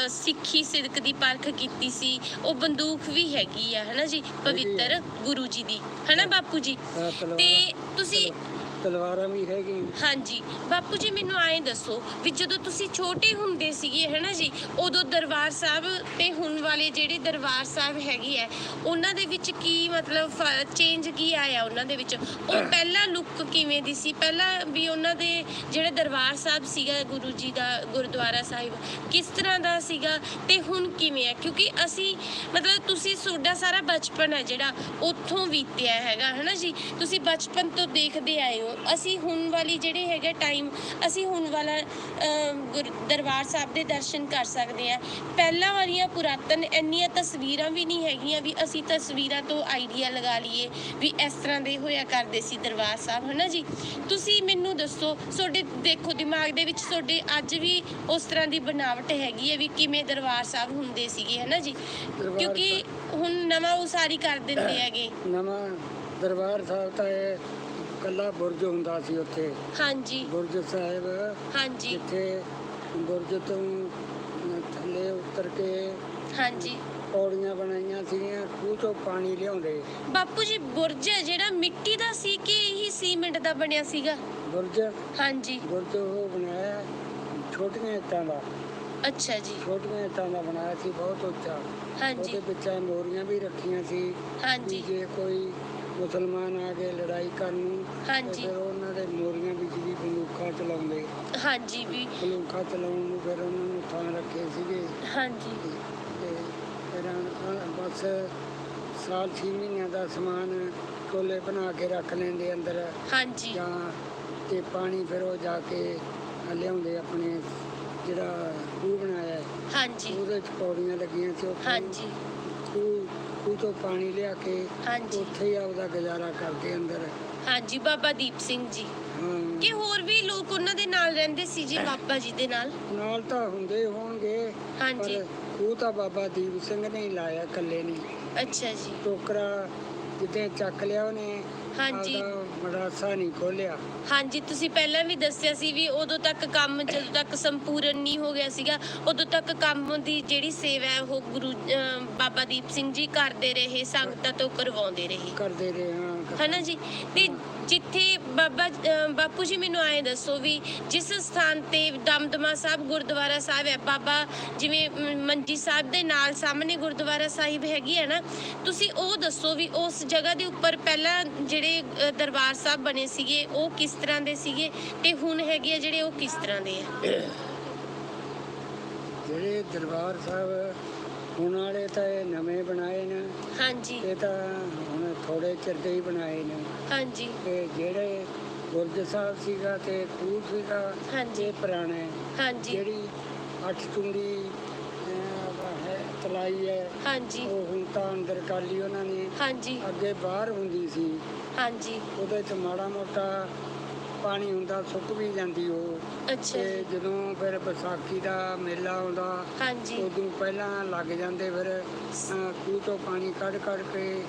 ਸਿੱਖੀ ਸਿਦਕ ਦੀ ਪਰਖ ਕੀਤੀ ਸੀ ਉਹ ਬੰਦੂਕ ਵੀ ਹੈਗੀ ਆ ਹਨਾ ਜੀ? ਪਵਿੱਤਰ ਗੁਰੂ ਜੀ ਦੀ ਹਨਾ ਬਾਪੂ ਜੀ? ਤੇ ਤੁਸੀਂ ਤਲਵਾਰਾਂ ਵੀ ਹੈਗੀਆਂ। ਹਾਂਜੀ। ਬਾਪੂ ਜੀ ਮੈਨੂੰ ਆਏ ਦੱਸੋ ਵੀ ਜਦੋਂ ਤੁਸੀਂ ਛੋਟੇ ਹੁੰਦੇ ਸੀਗੇ ਹਨਾ ਜੀ ਉਦੋਂ ਦਰਬਾਰ ਸਾਹਿਬ ਤੇ ਹੁਣ ਵਾਲੇ ਜਿਹੜੇ ਦਰਬਾਰ ਸਾਹਿਬ ਹੈਗੇ ਆ ਉਹਨਾਂ ਦੇ ਵਿੱਚ ਕੀ ਮਤਲਬ ਚੇਂਜ ਕੀ ਆਇਆ ਉਹਨਾਂ ਦੇ ਵਿੱਚ? ਉਹ ਪਹਿਲਾਂ ਲੁੱਕ ਕਿਵੇਂ ਦੀ ਸੀ? ਪਹਿਲਾਂ ਵੀ ਉਹਨਾਂ ਦੇ ਜਿਹੜੇ ਦਰਬਾਰ ਸਾਹਿਬ ਸੀਗਾ ਗੁਰੂ ਜੀ ਦਾ ਗੁਰਦੁਆਰਾ ਸਾਹਿਬ ਕਿਸ ਤਰ੍ਹਾਂ ਦਾ ਸੀਗਾ ਤੇ ਹੁਣ ਕਿਵੇਂ ਹੈ ਕਿਉਂਕਿ ਅਸੀਂ ਮਤਲਬ ਤੁਸੀਂ ਤੁਹਾਡਾ ਸਾਰਾ ਬਚਪਨ ਹੈ ਜਿਹੜਾ ਉੱਥੋਂ ਬੀਤਿਆ ਹੈਗਾ ਹਨਾ ਜੀ? ਤੁਸੀਂ ਬਚਪਨ ਤੋਂ ਦੇਖਦੇ ਆਏ ਹੋ। ਅਸੀਂ ਹੁਣ ਵਾਲੀ ਜਿਹੜੇ ਹੈਗੇ ਟਾਈਮ ਅਸੀਂ ਹੁਣ ਵਾਲਾ ਦਰਬਾਰ ਸਾਹਿਬ ਦੇ ਦਰਸ਼ਨ ਕਰ ਸਕਦੇ ਆ ਪਹਿਲਾਂ ਵਾਲੀਆਂ ਪੁਰਾਤਨ ਇੰਨੀਆਂ ਤਸਵੀਰਾਂ ਵੀ ਨਹੀਂ ਹੈਗੀਆਂ ਵੀ ਅਸੀਂ ਤਸਵੀਰਾਂ ਤੋਂ ਆਈਡੀਆ ਲਗਾ ਲਈਏ ਵੀ ਇਸ ਤਰ੍ਹਾਂ ਦੇ ਹੋਇਆ ਕਰਦੇ ਸੀ ਦਰਬਾਰ ਸਾਹਿਬ ਹਨਾ ਜੀ? ਤੁਸੀਂ ਮੈਨੂੰ ਦੱਸੋ ਤੁਹਾਡੇ ਦੇਖੋ ਦਿਮਾਗ ਦੇ ਵਿੱਚ ਤੁਹਾਡੇ ਅੱਜ ਵੀ ਉਸ ਤਰ੍ਹਾਂ ਦੀ ਬਣਾਵਟ ਹੈਗੀ ਹੈ ਵੀ ਕਿਵੇਂ ਦਰਬਾਰ ਸਾਹਿਬ ਹੁੰਦੇ ਸੀਗੇ ਹਨਾ ਜੀ? ਕਿਉਂਕਿ ਹੁਣ ਨਵਾਂ ਉਸਾਰੀ ਕਰ ਦਿੰਦੇ ਹੈਗੇ। ਨਵਾਂ ਦਰਬਾਰ ਸਾਹਿਬ ਤਾਂ ਇਹ ਕੱਲਾ ਬੁਰਜ ਹੁੰਦਾ ਸੀ ਉੱਥੇ। ਹਾਂਜੀ। ਬੁਰਜ ਸਾਹਿਬ ਹਾਂਜੀ। ਜਿੱਥੇ ਬੁਰਜ ਤੋਂ ਥੱਲੇ ਉਤਰ ਕੇ ਹਾਂਜੀ। ਪੌੜੀਆਂ ਬਣਾਈਆਂ ਸੀਗੀਆਂ ਖੂਹ ਤੋਂ ਪਾਣੀ ਲਿਆਉਂਦੇ। ਬਾਪੂ ਜੀ ਬੁਰਜ ਹੈ ਜਿਹੜਾ ਮਿੱਟੀ ਦਾ ਸੀ ਕਿ ਇਹੀ ਸੀਮੈਂਟ ਦਾ ਬਣਿਆ ਸੀਗਾ? ਬੁਰਜ? ਹਾਂਜੀ। ਬੁਰਜ ਉਹ ਬਣਾਇਆ ਛੋਟੀਆਂ ਇੱਟਾਂ ਦਾ। ਅੱਛਾ ਜੀ। ਛੋਟੀਆਂ ਇੱਟਾਂ ਦਾ ਬਣਾਇਆ ਸੀ ਬਹੁਤ ਉੱਚਾ। ਹਾਂਜੀ। ਉਹਦੇ ਵਿੱਚ ਮੋਰੀਆਂ ਵੀ ਰੱਖੀਆਂ ਸੀ ਹਾਂਜੀ। ਜੇ ਕੋਈ ਮੁਸਲਮਾਨ ਆ ਕੇ ਲੜਾਈ ਕਰਨ ਨੂੰ ਤੇ ਹਾਂਜੀ। ਫਿਰ ਉਹਨਾਂ ਦੇ ਮੋਰੀਆਂ ਵਿੱਚ ਵੀ ਬੰਦੂਕਾਂ ਚਲਾਉਂਦੇ। ਹਾਂਜੀ ਵੀ। ਬੰਦੂਕਾਂ ਚਲਾਉਣ ਨੂੰ ਫਿਰ ਉਹਨਾਂ ਨੂੰ ਥਾਂ ਰੱਖੇ ਸੀਗੇ। ਹਾਂਜੀ। ਤੇ ਫਿਰ ਬਸ ਸਾਲ ਛੇ ਮਹੀਨਿਆਂ ਦਾ ਸਮਾਨ ਟੋਲੇ ਬਣਾ ਕੇ ਰੱਖ ਲੈਂਦੇ ਅੰਦਰ। ਹਾਂਜੀ। ਜਾਂ ਤੇ ਪਾਣੀ ਫਿਰ ਉਹ ਜਾ ਕੇ ਲਿਆਉਂਦੇ ਆਪਣੇ ਜਿਹੜਾ ਖੂਹ ਬਣਾਇਆ। ਹੈ, ਹਾਂਜੀ। ਉਹਦੇ ਚ ਪੌੜੀਆਂ ਲੱਗੀਆਂ ਸੀ ਉੱਥੇ ਹਾਂਜੀ। ਖੂਹ ਤੋਂ ਪਾਣੀ ਲਿਆ ਕੇ ਹਾਂਜੀ। ਉੱਥੇ ਹੀ ਆਪਦਾ ਗੁਜ਼ਾਰਾ ਕਰਦੇ ਅੰਦਰ। ਹਾਂਜੀ ਬਾਬਾ ਦੀਪ ਸਿੰਘ ਜੀ। ਹਾਂ। ਕਿ ਹੋਰ ਵੀ ਲੋਕ ਉਹਨਾਂ ਦੇ ਨਾਲ ਰਹਿੰਦੇ ਸੀ ਜੀ ਬਾਬਾ ਜੀ ਦੇ ਨਾਲ? ਨਾਲ ਤਾਂ ਹੁੰਦੇ ਹੋਣਗੇ ਹਾਂਜੀ। ਖੂਹ ਤਾਂ ਬਾਬਾ ਦੀਪ ਸਿੰਘ ਨੇ ਹੀ ਲਾਇਆ ਇਕੱਲੇ ਨੇ। ਅੱਛਾ ਜੀ। ਟੋਕਰਾ ਜਿੱਦੇ ਚੱਕ ਲਿਆ ਉਹਨੇ ਹਾਂਜੀ। ਆਪਦਾ ਮਰਾਸਾ ਨਹੀਂ ਖੋਲਿਆ ਹਾਂਜੀ ਤੁਸੀਂ ਪਹਿਲਾਂ ਵੀ ਦੱਸਿਆ ਸੀ ਵੀ ਉਦੋਂ ਤੱਕ ਕੰਮ ਜਦੋਂ ਤੱਕ ਸੰਪੂਰਨ ਨਹੀਂ ਹੋ ਗਿਆ ਸੀਗਾ ਉਦੋਂ ਤੱਕ ਕੰਮ ਦੀ ਜਿਹੜੀ ਸੇਵਾ ਹੈ ਉਹ ਗੁਰੂ ਅਹ ਬਾਬਾ ਦੀਪ ਸਿੰਘ ਜੀ ਕਰਦੇ ਰਹੇ ਸੰਗਤਾਂ ਤੋਂ ਕਰਵਾਉਂਦੇ ਰਹੇ। ਕਰਦੇ ਰਹੇ ਹਾਂ। ਹਨਾ ਜੀ? ਤੇ ਜਿੱਥੇ ਬਾਬਾ ਬਾਪੂ ਜੀ ਮੈਨੂੰ ਆਏ ਦੱਸੋ ਵੀ ਜਿਸ ਸਥਾਨ ਤੇ ਦਮਦਮਾ ਸਾਹਿਬ ਗੁਰਦੁਆਰਾ ਸਾਹਿਬ ਹੈ, ਬਾਬਾ ਜਿਵੇਂ ਮੰਜੀ ਸਾਹਿਬ ਦੇ ਨਾਲ ਸਾਹਮਣੇ ਗੁਰਦੁਆਰਾ ਸਾਹਿਬ ਹੈਗੀ ਹੈ ਨਾ, ਤੁਸੀਂ ਉਹ ਦੱਸੋ ਵੀ ਉਸ ਜਗ੍ਹਾ ਦੇ ਉੱਪਰ ਪਹਿਲਾਂ ਜਿਹੜੇ ਦਰਬਾਰ ਸਾਹਿਬ ਬਣੇ ਸੀਗੇ, ਉਹ ਕਿਸ ਤਰ੍ਹਾਂ ਦੇ ਸੀਗੇ ਤੇ ਹੁਣ ਹੈਗੇ ਆ ਜਿਹੜੇ ਉਹ ਕਿਸ ਤਰ੍ਹਾਂ ਦੇ ਆ? ਜਿਹੜੇ ਦਰਬਾਰ ਸਾਹਿਬ ਹੁਣ ਵਾਲੇ ਤਾਂ ਇਹ ਨਵੇਂ ਬਣਾਏ ਨੇ। ਹਾਂਜੀ। ਇਹ ਤਾਂ ਹੁਣ ਥੋੜੇ ਚਿਰ ਦੇ ਹੀ ਬਣਾਏ ਨੇ। ਹਾਂਜੀ। ਤੇ ਜਿਹੜੇ ਗੁਰਜ ਸਾਹਿਬ ਸੀਗਾ ਤੇ ਖੂਹ ਸੀਗਾ ਹਾਂਜੀ। ਇਹ ਪੁਰਾਣਾ। ਹੈ ਹਾਂਜੀ। ਜਿਹੜੀ ਅੱਠ ਟੁੰਡੀ ਅਹ, ਹੈ ਤਲਾਈ ਹੈ ਹਾਂਜੀ। ਉਹ ਹੁਣ ਤਾਂ ਅੰਦਰ ਕਰ ਲਈ ਉਹਨਾਂ ਨੇ। ਹਾਂਜੀ। ਅੱਗੇ ਬਾਹਰ ਹੁੰਦੀ ਸੀ। ਹਾਂਜੀ। ਉਹਦੇ ਚ ਮਾੜਾ ਮੋਟਾ ਪਾਣੀ ਹੁੰਦਾ ਸੁੱਕ ਵੀ ਜਾਂਦੀ ਉਹ। ਅੱਛਾ ਤੇ ਜਦੋਂ ਫਿਰ ਵਿਸਾਖੀ ਦਾ ਮੇਲਾ ਆਉਂਦਾ ਹਾਂਜੀ। ਉਦੋਂ ਪਹਿਲਾਂ ਲੱਗ ਜਾਂਦੇ ਫਿਰ ਅਹ, ਖੂਹ ਤੋਂ ਪਾਣੀ ਕੱਢ ਕੱਢ ਕੇ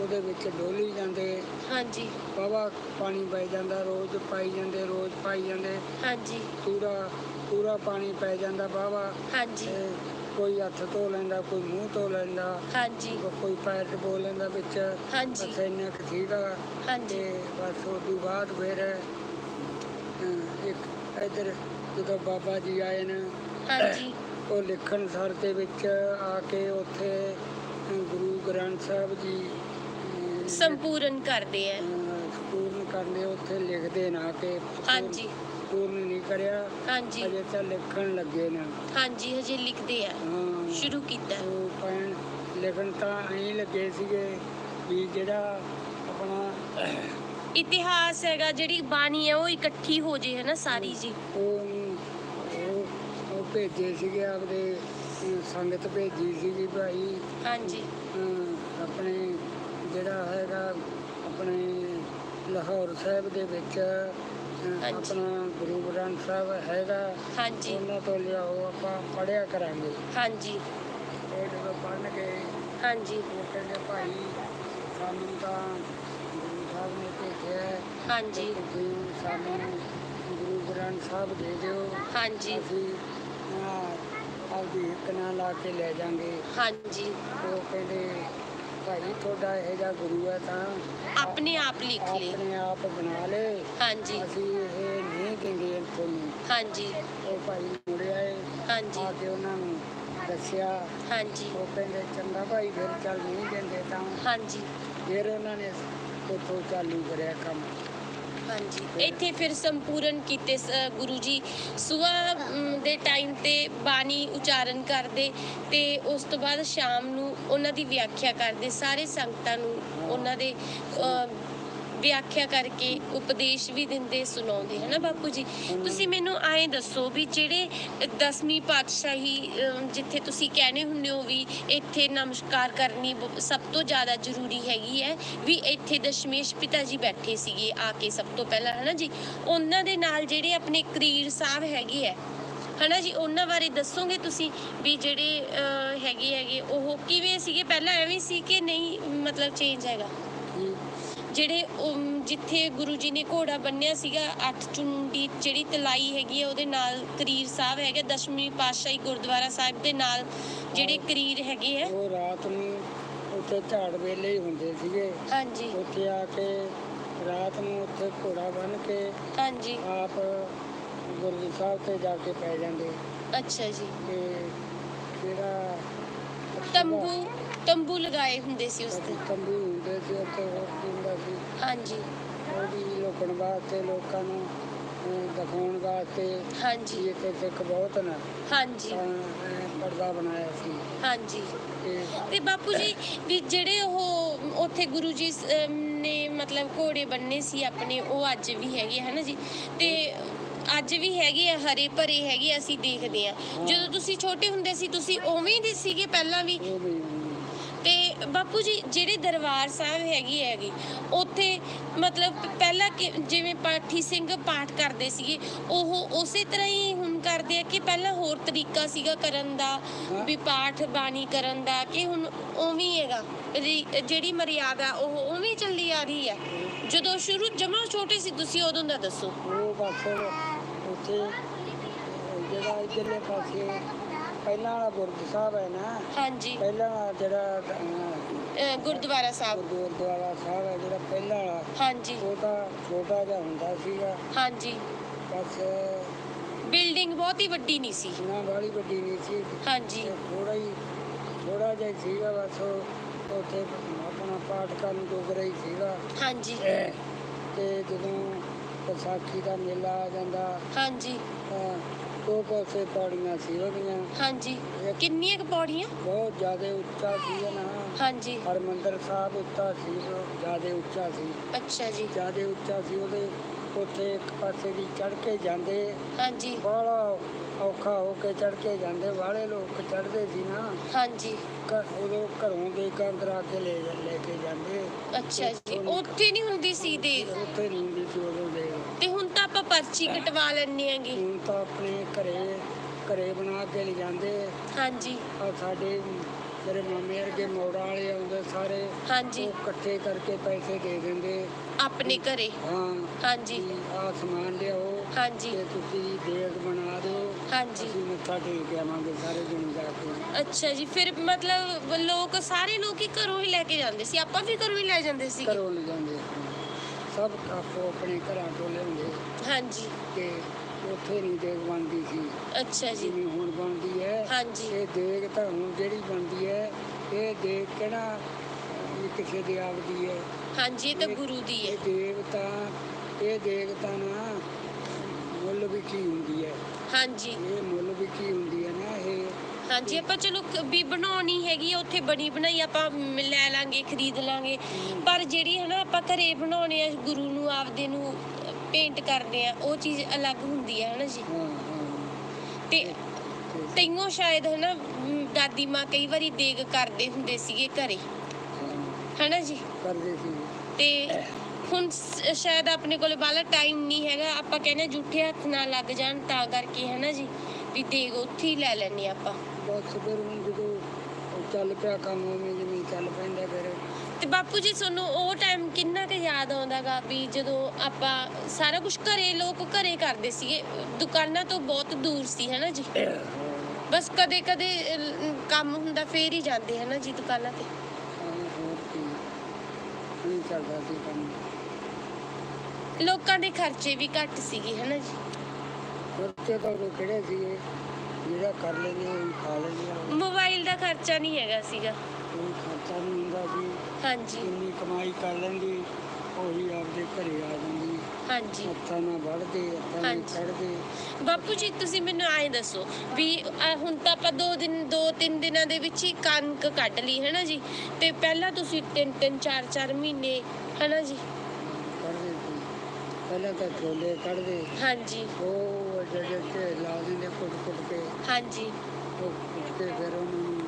ਉਹਦੇ ਵਿੱਚ ਡੋਲੀ ਜਾਂਦੇ। ਹਾਂਜੀ। ਵਾਹਵਾ ਪਾਣੀ ਪੈ ਜਾਂਦਾ ਰੋਜ਼ ਪਾਈ ਜਾਂਦੇ ਰੋਜ਼ ਪਾਈ ਜਾਂਦੇ। ਹਾਂਜੀ। ਪੂਰਾ ਪੂਰਾ ਪਾਣੀ ਪੈ ਜਾਂਦਾ ਵਾਹਵਾ। ਹਾਂਜੀ। ਤੇ ਕੋਈ ਹੱਥ ਧੋ ਲੈਂਦਾ ਕੋਈ ਮੂੰਹ ਧੋ ਲੈਂਦਾ। ਹਾਂਜੀ। ਕੋਈ ਪੈਰ ਡਬੋ ਲੈਂਦਾ ਵਿੱਚ। ਹਾਂਜੀ। ਬਸ ਇੰਨਾ ਕੁ ਸੀਗਾ। ਹਾਂਜੀ। ਤੇ ਬਸ ਉਸ ਤੋਂ ਬਾਅਦ ਫਿਰ ਇੱਕ ਇਧਰ ਜਦੋਂ ਬਾਬਾ ਜੀ ਆਏ ਨੇ ਹਾਂਜੀ। ਉਹ ਲਿਖਣ ਸਰ ਦੇ ਵਿੱਚ ਆ ਕੇ ਉੱਥੇ ਗੁਰੂ ਗ੍ਰੰਥ ਸਾਹਿਬ ਜੀ ਸੰਪੂਰਨ ਕਰਦੇ ਆ ਅਹ, ਪੂਰਨ ਕਰਨੇ ਉੱਥੇ ਲਿਖਦੇ ਨਾ ਕਿ। ਹਾਂਜੀ। ਪੂਰਨ ਨਹੀਂ ਕਰਿਆ। ਹਾਂਜੀ। ਅਜੇ ਤਾਂ ਲਿਖਣ ਲੱਗੇ ਨੇ। ਹਾਂਜੀ ਹਜੇ ਲਿਖਦੇ ਆ ਸ਼ੁਰੂ ਕੀਤਾ। ਉਹ ਪੈਣ ਲਿਖਣ ਤਾਂ ਐਂ ਲੱਗੇ ਸੀਗੇ ਵੀ ਜਿਹੜਾ ਆਪਣਾ ਇਤਿਹਾਸ ਹੈਗਾ ਜਿਹੜੀ ਬਾਣੀ ਹੈ ਉਹ ਇਕੱਠੀ ਹੋ ਜੇ ਹੈ ਨਾ ਸਾਰੀ ਜੀ। ਉਹ ਉਹ ਭੇਜੇ ਸੀਗੇ ਆਪਦੇ ਸੰਗਤ ਭੇਜੀ ਸੀਗੀ ਭਾਈ। ਹਾਂਜੀ। ਆਪਣੇ ਜਿਹੜਾ ਹੈਗਾ ਆਪਣੇ ਲਾਹੌਰ ਸਾਹਿਬ ਦੇ ਵਿੱਚ ਹਾਂਜੀ। ਆਪਣਾ ਗੁਰੂ ਗ੍ਰੰਥ ਸਾਹਿਬ ਹੈਗਾ ਹਾਂਜੀ। ਉਹਨਾਂ ਤੋਂ ਲਿਆਓ ਆਪਾਂ ਪੜਿਆ ਕਰਾਂਗੇ। ਹਾਂਜੀ। ਉਹ ਜਦੋਂ ਪੜ੍ਹਨ ਗਏ ਹਾਂਜੀ। ਉਹ ਕਹਿੰਦੇ ਭਾਈ ਸਾਨੂੰ ਤਾਂ ਭੇਜਿਆ ਹੈ। ਹਾਂਜੀ। ਤੁਸੀਂ ਸਾਨੂੰ ਗੁਰੂ ਗ੍ਰੰਥ ਸਾਹਿਬ ਦੇ ਦਿਓ। ਹਾਂਜੀ। ਅਸੀਂ ਆਹ, ਆਪਦੀ ਇੱਕ ਨਾ ਲਾ ਕੇ ਲੈ ਜਾਾਂਗੇ। ਹਾਂਜੀ। ਉਹ ਕਹਿੰਦੇ ਭਾਈ ਤੁਹਾਡਾ ਇਹ ਜਿਹਾ ਗੁਰੂ ਹੈ ਤਾਂ ਆਪਣੇ ਆਪ ਲਿਖ ਲਈ ਆਪਣੇ ਆਪ ਬਣਾ ਲੈ। ਹਾਂਜੀ। ਅਸੀਂ ਇਹ ਨਹੀਂ ਕਹਿੰਦੇ ਤੁਹਾਨੂੰ। ਹਾਂਜੀ। ਉਹ ਭਾਈ ਮੁੜਿਆ ਏ ਹਾਂਜੀ। ਆ ਕੇ ਉਹਨਾਂ ਨੂੰ ਦੱਸਿਆ। ਹਾਂਜੀ। ਉਹ ਕਹਿੰਦੇ ਚੰਗਾ ਭਾਈ ਫਿਰ ਚੱਲ ਨਹੀਂ ਦਿੰਦੇ ਤਾਂ ਹਾਂਜੀ। ਫਿਰ ਉਹਨਾਂ ਨੇ ਉੱਥੋਂ ਚਾਲੂ ਕਰਿਆ ਕੰਮ। ਹਾਂਜੀ। ਇੱਥੇ ਫਿਰ ਸੰਪੂਰਨ ਕੀਤੇ ਸ- ਗੁਰੂ ਜੀ ਸਵੇਰ ਦੇ ਟਾਈਮ ਤੇ ਬਾਣੀ ਉਚਾਰਨ ਕਰਦੇ ਤੇ ਉਸ ਤੋਂ ਬਾਅਦ ਸ਼ਾਮ ਨੂੰ ਉਹਨਾਂ ਦੀ ਵਿਆਖਿਆ ਕਰਦੇ ਸਾਰੇ ਸੰਗਤਾਂ ਨੂੰ ਉਹਨਾਂ ਦੇ ਅ, ਵਿਆਖਿਆ ਕਰਕੇ ਉਪਦੇਸ਼ ਵੀ ਦਿੰਦੇ ਸੁਣਾਉਂਦੇ ਹੈ ਨਾ ਬਾਪੂ ਜੀ? ਤੁਸੀਂ ਮੈਨੂੰ ਐਂ ਦੱਸੋ ਵੀ ਜਿਹੜੇ ਦਸਵੀਂ ਪਾਤਸ਼ਾਹੀ ਅ, ਜਿੱਥੇ ਤੁਸੀਂ ਕਹਿੰਦੇ ਹੁੰਦੇ ਹੋ ਵੀ ਇੱਥੇ ਨਮਸਕਾਰ ਕਰਨੀ ਬ- ਸਭ ਤੋਂ ਜ਼ਿਆਦਾ ਜ਼ਰੂਰੀ ਹੈਗੀ ਹੈ ਵੀ ਇੱਥੇ ਦਸ਼ਮੇਸ਼ ਪਿਤਾ ਜੀ ਬੈਠੇ ਸੀਗੇ ਆ ਕੇ ਸਭ ਤੋਂ ਪਹਿਲਾਂ ਹੈ ਨਾ ਜੀ? ਉਹਨਾਂ ਦੇ ਨਾਲ ਜਿਹੜੇ ਆਪਣੇ ਕਰੀਰ ਸਾਹਿਬ ਹੈਗੇ ਹੈ ਹਨਾ ਜੀ? ਉਹਨਾਂ ਬਾਰੇ ਦੱਸੋਗੇ ਤੁਸੀਂ ਵੀ ਜਿਹੜੇ ਅ, ਹੈਗੇ ਹੈਗੇ ਉਹ ਕਿਵੇਂ ਸੀਗੇ? ਪਹਿਲਾਂ ਐਵੇਂ ਸੀ ਕਿ ਨਹੀਂ ਮਤਲਬ ਚੇਂਜ ਹੈਗਾ? ਜਿਹੜੇ ਜਿੱਥੇ ਗੁਰੂ ਜੀ ਨੇ ਘੋੜਾ ਬੰਨਿਆ ਸੀਗਾ ਅੱਠ ਚੁੰਡੀ ਜਿਹੜੀ ਤਲਾਈ ਹੈਗੀ ਉਹਦੇ ਨਾਲ ਕਰੀਰ ਸਾਹਿਬ ਹੈਗੇ ਦਸ਼ਮੀ ਪਾਤਸ਼ਾਹੀ ਗੁਰਦੁਆਰਾ ਸਾਹਿਬ ਦੇ ਨਾਲ ਜਿਹੜੇ ਕਰੀਰ ਹੈਗੇ ਹੈ ਉਹ ਰਾਤ ਨੂੰ ਉੱਥੇ ਝਾੜ ਵੇਲੇ ਹੀ ਹੁੰਦੇ ਸੀਗੇ। ਹਾਂਜੀ। ਉੱਥੇ ਆ ਕੇ ਰਾਤ ਨੂੰ ਉੱਥੇ ਘੋੜਾ ਬੰਨ ਕੇ ਹਾਂਜੀ। ਆਪ ਗੁਰੂ ਸਾਹਿਬ ਤੇ ਜਾ ਕੇ ਪੈ ਜਾਂਦੇ। ਅੱਛਾ ਜੀ। ਤੇ ਜਿਹੜਾ ਤੰਬੂ ਤੰਬੂ ਲਗਾਏ ਹੁੰਦੇ ਸੀ ਉਸ ਤੇ ਤੰਬੂ ਹੁੰਦੇ ਸੀ ਉੱਥੇ ਹੋਰ ਹੁੰਦਾ ਸੀ। ਹਾਂਜੀ। ਉਹ ਵੀ ਲੋਕਣ ਵਾਸਤੇ ਲੋਕਾਂ ਨੂੰ ਅਹ, ਦਿਖਾਉਣ ਵਾਸਤੇ ਹਾਂਜੀ। ਵੀ ਇੱਥੇ ਸਿੱਖ ਬਹੁਤ ਨੇ। ਹਾਂਜੀ। ਤਾਂ ਪਰਦਾ ਬਣਾਇਆ ਸੀ। ਹਾਂਜੀ। ਤੇ ਤੇ ਬਾਪੂ ਜੀ ਵੀ ਜਿਹੜੇ ਉਹ ਉੱਥੇ ਗੁਰੂ ਜੀ ਸ- ਅਮ ਨੇ ਮਤਲਬ ਘੋੜੇ ਬੰਨੇ ਸੀ ਆਪਣੇ ਉਹ ਅੱਜ ਵੀ ਹੈਗੇ ਹਨ ਜੀ? ਤੇ ਅੱਜ ਵੀ ਹੈਗੇ ਆ ਹਰੇ ਭਰੇ ਹੈਗੇ ਆ, ਅਸੀਂ ਦੇਖਦੇ ਆ। ਜਦੋਂ ਤੁਸੀਂ ਛੋਟੇ ਹੁੰਦੇ ਸੀ ਤੁਸੀਂ ਉਵੇਂ ਦੇ ਸੀਗੇ ਪਹਿਲਾਂ ਵੀ? ਉਹ ਵੀ ਤੇ ਬਾਪੂ ਜੀ ਜਿਹੜੇ ਦਰਬਾਰ ਸਾਹਿਬ ਹੈਗੀ ਹੈਗੀ ਉੱਥੇ ਮਤਲਬ ਪਹਿਲਾਂ ਕਿ- ਜਿਵੇਂ ਪਾਠੀ ਸਿੰਘ ਪਾਠ ਕਰਦੇ ਸੀਗੇ ਉਹ ਉਸੇ ਤਰ੍ਹਾਂ ਹੀ ਹੁਣ ਕਰਦੇ ਆ ਕਿ ਪਹਿਲਾਂ ਹੋਰ ਤਰੀਕਾ ਸੀਗਾ ਕਰਨ ਦਾ ਵੀ ਪਾਠ ਬਾਣੀ ਕਰਨ ਦਾ ਕਿ ਹੁਣ ਉਵੇਂ ਹੈਗਾ। ਰੀ- ਜਿਹੜੀ ਮਰਿਆਦਾ ਉਹ ਉਵੇਂ ਚੱਲੀ ਆ ਰਹੀ ਹੈ। ਜਦੋਂ ਸ਼ੁਰੂ ਜਮਾ ਛੋਟੇ ਸੀ ਤੁਸੀਂ ਉਦੋਂ ਦਾ ਦੱਸੋ। ਉਹ ਬਸ ਉੱਥੇ ਜਿਹੜਾ ਇੱਧਰਲੇ ਪਾਸੇ ਪਹਿਲਾਂ ਵਾਲਾ ਗੁਰਦ ਸਾਹਿਬ ਹੈ ਨਾ? ਹਾਂਜੀ। ਪਹਿਲਾਂ ਜਿਹੜਾ ਅਹ, ਅਹ ਗੁਰਦੁਆਰਾ ਸਾਹਿਬ। ਗੁਰਦੁਆਰਾ ਸਾਹਿਬ ਹੈ ਜਿਹੜਾ ਪਹਿਲਾਂ ਵਾਲਾ। ਹਾਂਜੀ। ਉਹ ਤਾਂ ਛੋਟਾ ਜਿਹਾ ਹੁੰਦਾ ਸੀਗਾ। ਹਾਂਜੀ। ਬਸ ਬਿਲਡਿੰਗ ਬਹੁਤ ਹੀ ਵੱਡੀ ਨਹੀਂ ਸੀ। ਨਾ ਬਾਹਲੀ ਵੱਡੀ ਨਹੀਂ ਸੀ। ਹਾਂਜੀ। ਥੋੜਾ ਹੀ ਥੋੜਾ ਜਿਹਾ ਹੀ ਸੀਗਾ ਬਸ ਉਹ ਉੱਥੇ ਆਪਣਾ ਪਾਠ ਕਰਨ ਜੋਗਰਾ ਹੀ ਸੀਗਾ। ਹਾਂਜੀ। ਤੇ ਜਦੋਂ ਵਿਸਾਖੀ ਦਾ ਮੇਲਾ ਆ ਜਾਂਦਾ ਹਾਂਜੀ। ਤਾਂ ਦੋ ਪਾਸੇ ਪੌੜੀਆਂ ਸੀ ਉਹਦੀਆਂ। ਹਾਂਜੀ। ਕਿੰਨੀਆਂ ਕੁ ਪੌੜੀਆਂ? ਬਹੁਤ ਜ਼ਿਆਦਾ ਉੱਚਾ ਸੀ ਨਾ। ਹਾਂਜੀ। ਹਰਮੰਦਰ ਸਾਹਿਬ ਉੱਚਾ ਸੀ ਜ਼ਿਆਦਾ ਉੱਚਾ ਸੀ। ਅੱਛਾ ਜੀ। ਜ਼ਿਆਦਾ ਉੱਚਾ ਸੀ ਉਹਦੇ ਉੱਥੇ ਇੱਕ ਪਾਸੇ ਦੀ ਚੜ ਕੇ ਜਾਂਦੇ। ਹਾਂਜੀ। ਬਾਹਲਾ ਔਖਾ ਹੋ ਕੇ ਚੜ ਕੇ ਜਾਂਦੇ ਵਾਲੇ ਲੋਕ ਚੜਦੇ ਸੀ ਨਾ। ਹਾਂਜੀ। ਉਦੋਂ ਘਰੋਂ ਦੇ ਕੰਦਰ ਆ ਕੇ ਲੈ ਲੈ ਕੇ ਜਾਂਦੇ। ਅੱਛਾ ਜੀ। ਉੱਥੇ ਨਹੀਂ ਹੁੰਦੀ ਸੀ ਦੇ ਉੱਥੇ ਨਹੀਂ ਹੁੰਦੀ ਸੀ ਉਦੋਂ ਦੇ ਤੇ ਹੁਣ ਆਪਾਂ ਪਰਚੀ ਕਟਵਾ ਲੈਣੇ ਆਂਗੇ ਹੁਣ ਤਾਂ ਆਪਣੇ ਘਰੇ ਘਰੇ ਬਣਾ ਕੇ ਲੈ ਜਾਂਦੇ ਹਾਂਜੀ। ਆ ਸਾਡੇ ਮੇਰੇ ਮਾਮੇ ਵਰਗੇ ਮੋੜਾਂ ਵਾਲੇ ਆਉਂਦੇ ਸਾਰੇ। ਹਾਂਜੀ। ਉਹ ਇਕੱਠੇ ਕਰਕੇ ਪੈਸੇ ਦੇ ਦਿੰਦੇ। ਆਪਣੇ ਘਰੇ। ਹਾਂ। ਹਾਂਜੀ। ਆ ਸਮਾਨ ਲਿਆਓ। ਹਾਂਜੀ। ਤੇ ਤੁਸੀਂ ਦੇਗ ਬਣਾ ਦਿਓ। ਹਾਂਜੀ। ਅਸੀਂ ਮੱਥਾ ਟੇਕ ਆਵਾਂਗੇ ਸਾਰੇ ਜਣੇ ਜਾ ਕੇ। ਅੱਛਾ ਜੀ ਫਿਰ ਮਤਲਬ ਲੋਕ ਸਾਰੇ ਲੋਕ ਹੀ ਘਰੋਂ ਹੀ ਲੈ ਕੇ ਜਾਂਦੇ ਸੀ? ਆਪਾਂ ਵੀ ਘਰੋਂ ਹੀ ਲੈ ਜਾਂਦੇ ਸੀ ਘਰੋਂ ਲੈ ਜਾਂਦੇ। ਸਭ ਆਪੋ ਆਪਣੇ ਘਰਾਂ ਤੋਂ ਲਿਆਉਂਦੇ। ਹਾਂਜੀ। ਤੇ ਉੱਥੇ ਨਹੀਂ ਦੇਗ ਬਣਦੀ ਸੀ। ਅੱਛਾ ਜੀ। ਜਿਵੇਂ ਹੁਣ ਬਣਦੀ ਹੈ ਹਾਂਜੀ। ਇਹ ਦੇਗ ਤਾਂ ਹੁਣ ਜਿਹੜੀ ਬਣਦੀ ਹੈ ਇਹ ਦੇਗ ਕਿਹੜਾ ਕਿਸੇ ਦੀ ਆਪਦੀ ਹੈ? ਹਾਂਜੀ ਇਹ ਤਾਂ ਗੁਰੂ ਦੀ ਹੈ। ਇਹ ਦੇਗ ਤਾਂ ਇਹ ਦੇਗ ਤਾਂ ਨਾ ਮੁੱਲ ਵੀ ਕੀ ਹੁੰਦੀ ਹੈ। ਹਾਂਜੀ। ਇਹ ਮੁੱਲ ਵੀ ਕੀ ਹੁੰਦੀ ਹੈ। ਹਾਂਜੀ ਆਪਾਂ ਚਲੋ ਕ- ਵੀ ਬਣਾਉਣੀ ਹੈਗੀ ਆ, ਉੱਥੇ ਬਣੀ ਬਣਾਈ ਆਪਾਂ ਮ- ਲੈ ਲਾਂਗੇ ਖਰੀਦ ਲਾਂਗੇ। ਪਰ ਜਿਹੜੀ ਹੈ ਨਾ ਆਪਾਂ ਘਰੇ ਬਣਾਉਣੇ ਆ ਗੁਰੂ ਨੂੰ ਆਪਦੇ ਨੂੰ ਪੇਂਟ ਕਰਦੇ ਆ ਉਹ ਚੀਜ਼ ਅਲੱਗ ਹੁੰਦੀ ਹੈ ਹਨਾ ਜੀ। ਹਾਂ ਹਾਂ। ਤੇ ਤੈਨੂੰ ਸ਼ਾਇਦ ਹੈ ਨਾ ਮ, ਦਾਦੀ ਮਾਂ ਕਈ ਵਾਰੀ ਦੇਗ ਕਰਦੇ ਹੁੰਦੇ ਸੀਗੇ ਘਰੇ। ਹਾਂ, ਹਨਾ ਜੀ? ਕਰਦੇ ਸੀ। ਤੇ ਹੁਣ ਸ- ਸ਼ਾਇਦ ਆਪਣੇ ਕੋਲ ਬਾਲਾ ਟਾਈਮ ਨਹੀਂ ਹੈਗਾ ਆਪਾਂ ਕਹਿੰਦੇ ਹਾਂ ਜੂਠੇ ਹੱਥ ਨਾਲ ਲੱਗ ਜਾਣ ਤਾਂ ਕਰਕੇ ਹੈ ਨਾ ਜੀ ਵੀ ਦੇਗ ਉੱਥੇ ਹੀ ਲੈ ਲੈਣੇ ਆਪਾਂ। ਬਸ ਫਿਰ ਹੁਣ ਜਦੋਂ ਚੱਲ ਪਿਆ ਕੰਮ ਉਵੇਂ ਜਿਵੇਂ ਚੱਲ ਪੈਂਦਾ ਫਿਰ। ਤੇ ਬਾਪੂ ਜੀ ਤੁਹਾਨੂੰ ਉਹ ਟਾਈਮ ਕਿੰਨਾ ਕੁ ਯਾਦ ਆਉਂਦਾਗਾ ਵੀ ਜਦੋਂ ਆਪਾਂ ਸਾਰਾ ਕੁਝ ਘਰੇ ਲੋਕ ਘਰੇ ਕਰਦੇ ਸੀਗੇ। ਦੁਕਾਨਾਂ ਤੋਂ ਬਹੁਤ ਦੂਰ ਸੀ ਹੈ ਨਾ ਜੀ? ਬਸ ਕਦੇ ਕਦੇ ਕੰਮ ਹੁੰਦਾ ਫੇਰ ਹੀ ਜਾਂਦੇ ਹੈ ਨਾ ਜੀ ਦੁਕਾਨਾਂ ਤੇ? ਹਾਂ, ਹੋਰ ਕੀ ਨਹੀਂ ਚੱਲਦਾ ਸੀ ਕੰਮ। ਲੋਕਾਂ ਦੇ ਖਰਚੇ ਵੀ ਘੱਟ ਸੀਗੇ ਹੈ ਨਾ ਜੀ? ਖਰਚੇ ਤਾਂ ਉਹ ਕਿਹੜੇ ਸੀਗੇ? ਜਿਹੜਾ ਕਰ ਲੈਂਦੇ ਉਹ ਖਾ ਲੈਂਦੇ ਆ ਮੋਬਾਈਲ ਦਾ ਖਰਚਾ ਨਹੀਂ ਹੈਗਾ ਸੀਗਾ। ਕੋਈ ਖਰਚਾ ਨਹੀਂ ਹੁੰਦਾ ਸੀ ਹਾਂਜੀ। ਜਿੰਨੀ ਕਮਾਈ ਕਰ ਲੈਂਦੀ ਉਹੀ ਆਪਦੇ ਘਰੇ ਆ ਜਾਂਦੀ। ਹਾਂਜੀ। ਹੱਥਾਂ ਨਾਲ ਵੜਦੇ ਹੱਥਾਂ ਨਾਲ ਹਾਂਜੀ। ਬਾਪੂ ਜੀ ਤੁਸੀਂ ਮੈਨੂੰ ਆਏ ਦੱਸੋ ਵੀ ਹੁਣ ਤਾਂ ਆਪਾਂ ਦੋ ਦਿਨ ਦੋ ਤਿੰਨ ਦਿਨਾਂ ਦੇ ਵਿੱਚ ਹੀ ਕਣਕ ਕੱਢ ਲਈ ਹੈ ਨਾ ਜੀ? ਤੇ ਪਹਿਲਾਂ ਤੁਸੀਂ ਤਿੰਨ ਤਿੰਨ ਚਾਰ ਚਾਰ ਮਹੀਨੇ ਹੈ ਨਾ ਜੀ? ਕੱਢਦੇ ਸੀ। ਪਹਿਲਾਂ ਤਾਂ ਛੋਲੇ ਕੱਢਦੇ। ਹਾਂਜੀ। ਉਹ ਜਿਹੜੇ ਤੇ ਲਾ ਦਿੰਦੇ ਕੁੱਟ ਕੁੱਟ ਕੇ ਹਾਂਜੀ। ਉਹ ਕੁੱਟ ਕੇ ਫਿਰ ਉਹਨਾਂ ਨੂੰ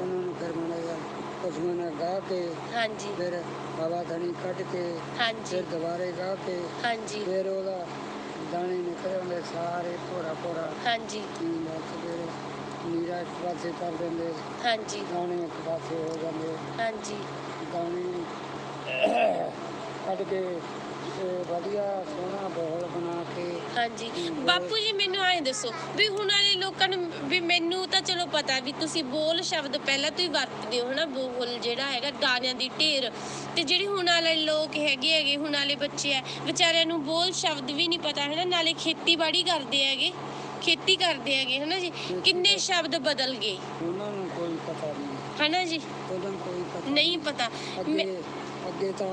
ਉਹਨਾਂ ਨੂੰ ਫਿਰ ਮਨਾਇਆ ਪਸ਼ੂਆਂ ਨਾਲ ਗਾਹ ਕੇ ਹਾਂਜੀ। ਫਿਰ ਹਵਾ ਧਣੀ ਕੱਢ ਕੇ ਹਾਂਜੀ। ਫਿਰ ਦੁਬਾਰੇ ਗਾਹ ਕੇ ਹਾਂਜੀ। ਫਿਰ ਉਹਦਾ ਦਾਣੇ ਨਿਕਲ ਆਉਂਦੇ ਸਾਰੇ ਭੋਰਾ ਭੋਰਾ। ਹਾਂਜੀ। ਬਸ ਫਿਰ ਨੀਰਾ ਇੱਕ ਪਾਸੇ ਕਰ ਦਿੰਦੇ। ਹਾਂਜੀ। ਦਾਣੇ ਇੱਕ ਪਾਸੇ ਹੋ ਜਾਂਦੇ। ਹਾਂਜੀ। ਦਾਣੇ ਕੱਢ ਕੇ ਤੇ ਵਧੀਆ ਸੋਹਣਾ ਬੋਲ ਬਣਾ ਕੇ ਹਾਂਜੀ। ਬਾਪੂ ਜੀ ਮੈਨੂੰ ਆਏ ਦੱਸੋ ਵੀ ਹੁਣ ਵਾਲੇ ਲੋਕਾਂ ਨੂੰ ਵੀ ਮੈਨੂੰ ਤਾਂ ਚਲੋ ਪਤਾ ਵੀ ਤੁਸੀਂ ਬੋਲ ਸ਼ਬਦ ਪਹਿਲਾਂ ਤੋਂ ਹੀ ਵਰਤਦੇ ਹੋ ਹਨਾ ਬੋਲ ਜਿਹੜਾ ਹੈਗਾ ਦਾਣਿਆਂ ਦੀ ਢੇਰ। ਤੇ ਜਿਹੜੇ ਹੁਣ ਵਾਲੇ ਲੋਕ ਹੈਗੇ ਹੈਗੇ ਹੁਣ ਵਾਲੇ ਬੱਚੇ ਆ ਵਿਚਾਰਿਆਂ ਨੂੰ ਬੋਲ ਸ਼ਬਦ ਵੀ ਨਹੀਂ ਪਤਾ ਹੈ ਨਾ ਨਾਲੇ ਖੇਤੀਬਾੜੀ ਕਰਦੇ ਹੈਗੇ ਖੇਤੀ ਕਰਦੇ ਹੈਗੇ ਹਨਾ ਜੀ ਕਿੰਨੇ ਸ਼ਬਦ ਬਦਲ ਗਏ। ਉਹਨਾਂ ਨੂੰ ਕੋਈ ਪਤਾ ਨਹੀਂ। ਹਨਾ ਜੀ। ਉਹਨਾਂ ਨੂੰ ਕੋਈ ਪਤਾ ਨਹੀਂ ਪਤਾ। ਅੱਗੇ ਤਾਂ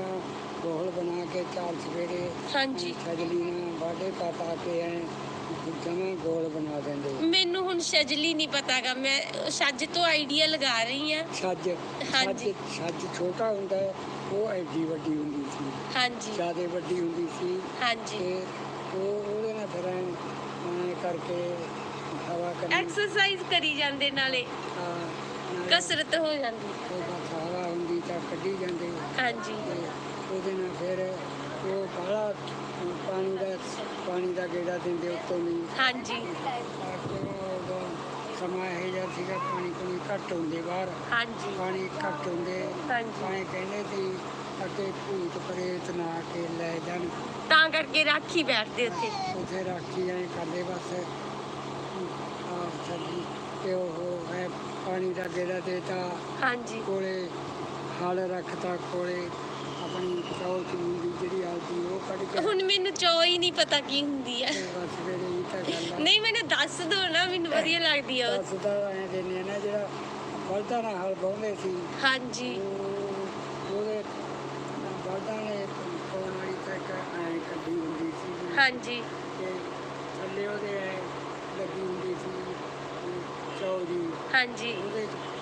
ਬਣਾ ਕੇ ਚਾਰ ਸਵੇਰੇ ਹਾਂਜੀ। ਛਜਲੀ ਨਾਲ ਵਾਢੇ ਪਾ ਪਾ ਕੇ ਐ ਜਮੇ ਗੋਲ ਬਣਾ ਦਿੰਦੇ ਮੈਨੂੰ ਹੁਣ ਛਜਲੀ ਨਹੀਂ ਪਤਾਗਾ ਮੈਂ ਛੱਜ ਤੋਂ ਆਈਡੀਆ ਲਗਾ ਰਹੀ ਆ। ਛੱਜ ਹਾਂਜੀ। ਛੱਜ ਛੋਟਾ ਹੁੰਦਾ ਹੈ, ਉਹ ਐਡੀ ਵੱਡੀ ਹੁੰਦੀ ਸੀ। ਹਾਂਜੀ। ਜਿਆਦੇ ਵੱਡੀ ਹੁੰਦੀ ਸੀ। ਹਾਂਜੀ। ਤੇ ਉਹ ਉਹਦੇ ਨਾਲ ਫਿਰ ਐਂ ਕਰਕੇ ਹਵਾ ਕਰਨੀ। ਐਕਸਰਸਾਈਜ਼ ਕਰੀ ਜਾਂਦੇ ਨਾਲੇ। ਹਾਂ, ਕਸਰਤ ਹੋ ਜਾਂਦੀ। ਉਹ ਹਵਾ ਹੁੰਦੀ ਤਾਂ ਕੱਢੀ ਜਾਂਦੇ। ਹਾਂਜੀ। ਉਹਦੇ ਨਾਲ ਫਿਰ ਉਹ ਬਾਹਲਾ ਪਾਣੀ ਦਾ ਪਾਣੀ ਦਾ ਗੇੜਾ ਦਿੰਦੇ ਉੱਤੋਂ ਨਹੀਂ ਹਾਂਜੀ। ਉਦੋਂ ਸਮਾਂ ਇਹ ਜਿਹਾ ਸੀਗਾ ਪਾਣੀ ਕੋਈ ਘੱਟ ਹੁੰਦੇ ਬਾਹਰ। ਹਾਂਜੀ। ਪਾਣੀ ਘੱਟ ਹੁੰਦੇ। ਹਾਂਜੀ। ਕਹਿੰਦੇ ਸੀ ਅੱਗੇ ਭੂਤ ਪ੍ਰੇਤ ਨਾ ਕੇ ਲੈ ਜਾਣ। ਤਾਂ ਕਰਕੇ ਰਾਖੀ ਬੈਠਦੇ ਉੱਥੇ। ਉੱਥੇ ਰਾਖੀ ਐਂ ਕਰਦੇ ਬਸ। ਆ ਸੱਜੀ ਤੇ ਉਹ ਹੈ ਪਾਣੀ ਦਾ ਗੇੜਾ ਦੇਤਾ। ਹਾਂਜੀ। ਕੋਲੇ ਹਲ ਰੱਖਤਾ ਕੋਲੇ ਆਪਣੀ ਚੌਲ ਚੂੰਦੀ ਜਿਹੜੀ ਆਲਦੀ ਉਹ ਕੱਢ ਕੇ ਹੁਣ ਮੈਨੂੰ ਚੋ ਹੀ ਨਹੀਂ ਪਤਾ ਕੀ ਹੁੰਦੀ ਆ। ਤੇ ਬਸ ਫਿਰ ਇਹ ਤਾਂ ਗੱਲ ਆ। ਨਹੀਂ ਮੈਨੂੰ ਦੱਸ ਦੋ ਨਾ ਮੈਨੂੰ ਵਧੀਆ ਲੱਗਦੀ ਆ। ਉਹ। ਬਸ ਤਾਂ ਐਂ ਦਿੰਦੇ ਆ ਨਾ ਜਿਹੜਾ ਬਲਦਾਂ ਨਾਲ ਹਲ ਬਾਉਂਦੇ ਸੀ। ਹਾਂਜੀ। ਉਹ ਉਹਦੇ ਬਲਦਾਂ ਨੇ ਪਾਉਣ ਵਾਲੀ ਤੱਕ ਐਂ ਕੱਢੀ ਹੁੰਦੀ ਸੀ। ਹਾਂਜੀ। ਤੇ ਥੱਲੇ ਉਹਦੇ ਐਂ ਲੱਗੀ ਹੁੰਦੀ ਸੀ ਚੌਲ ਦੀ। ਹਾਂਜੀ। ਉਹਦੇ ਚ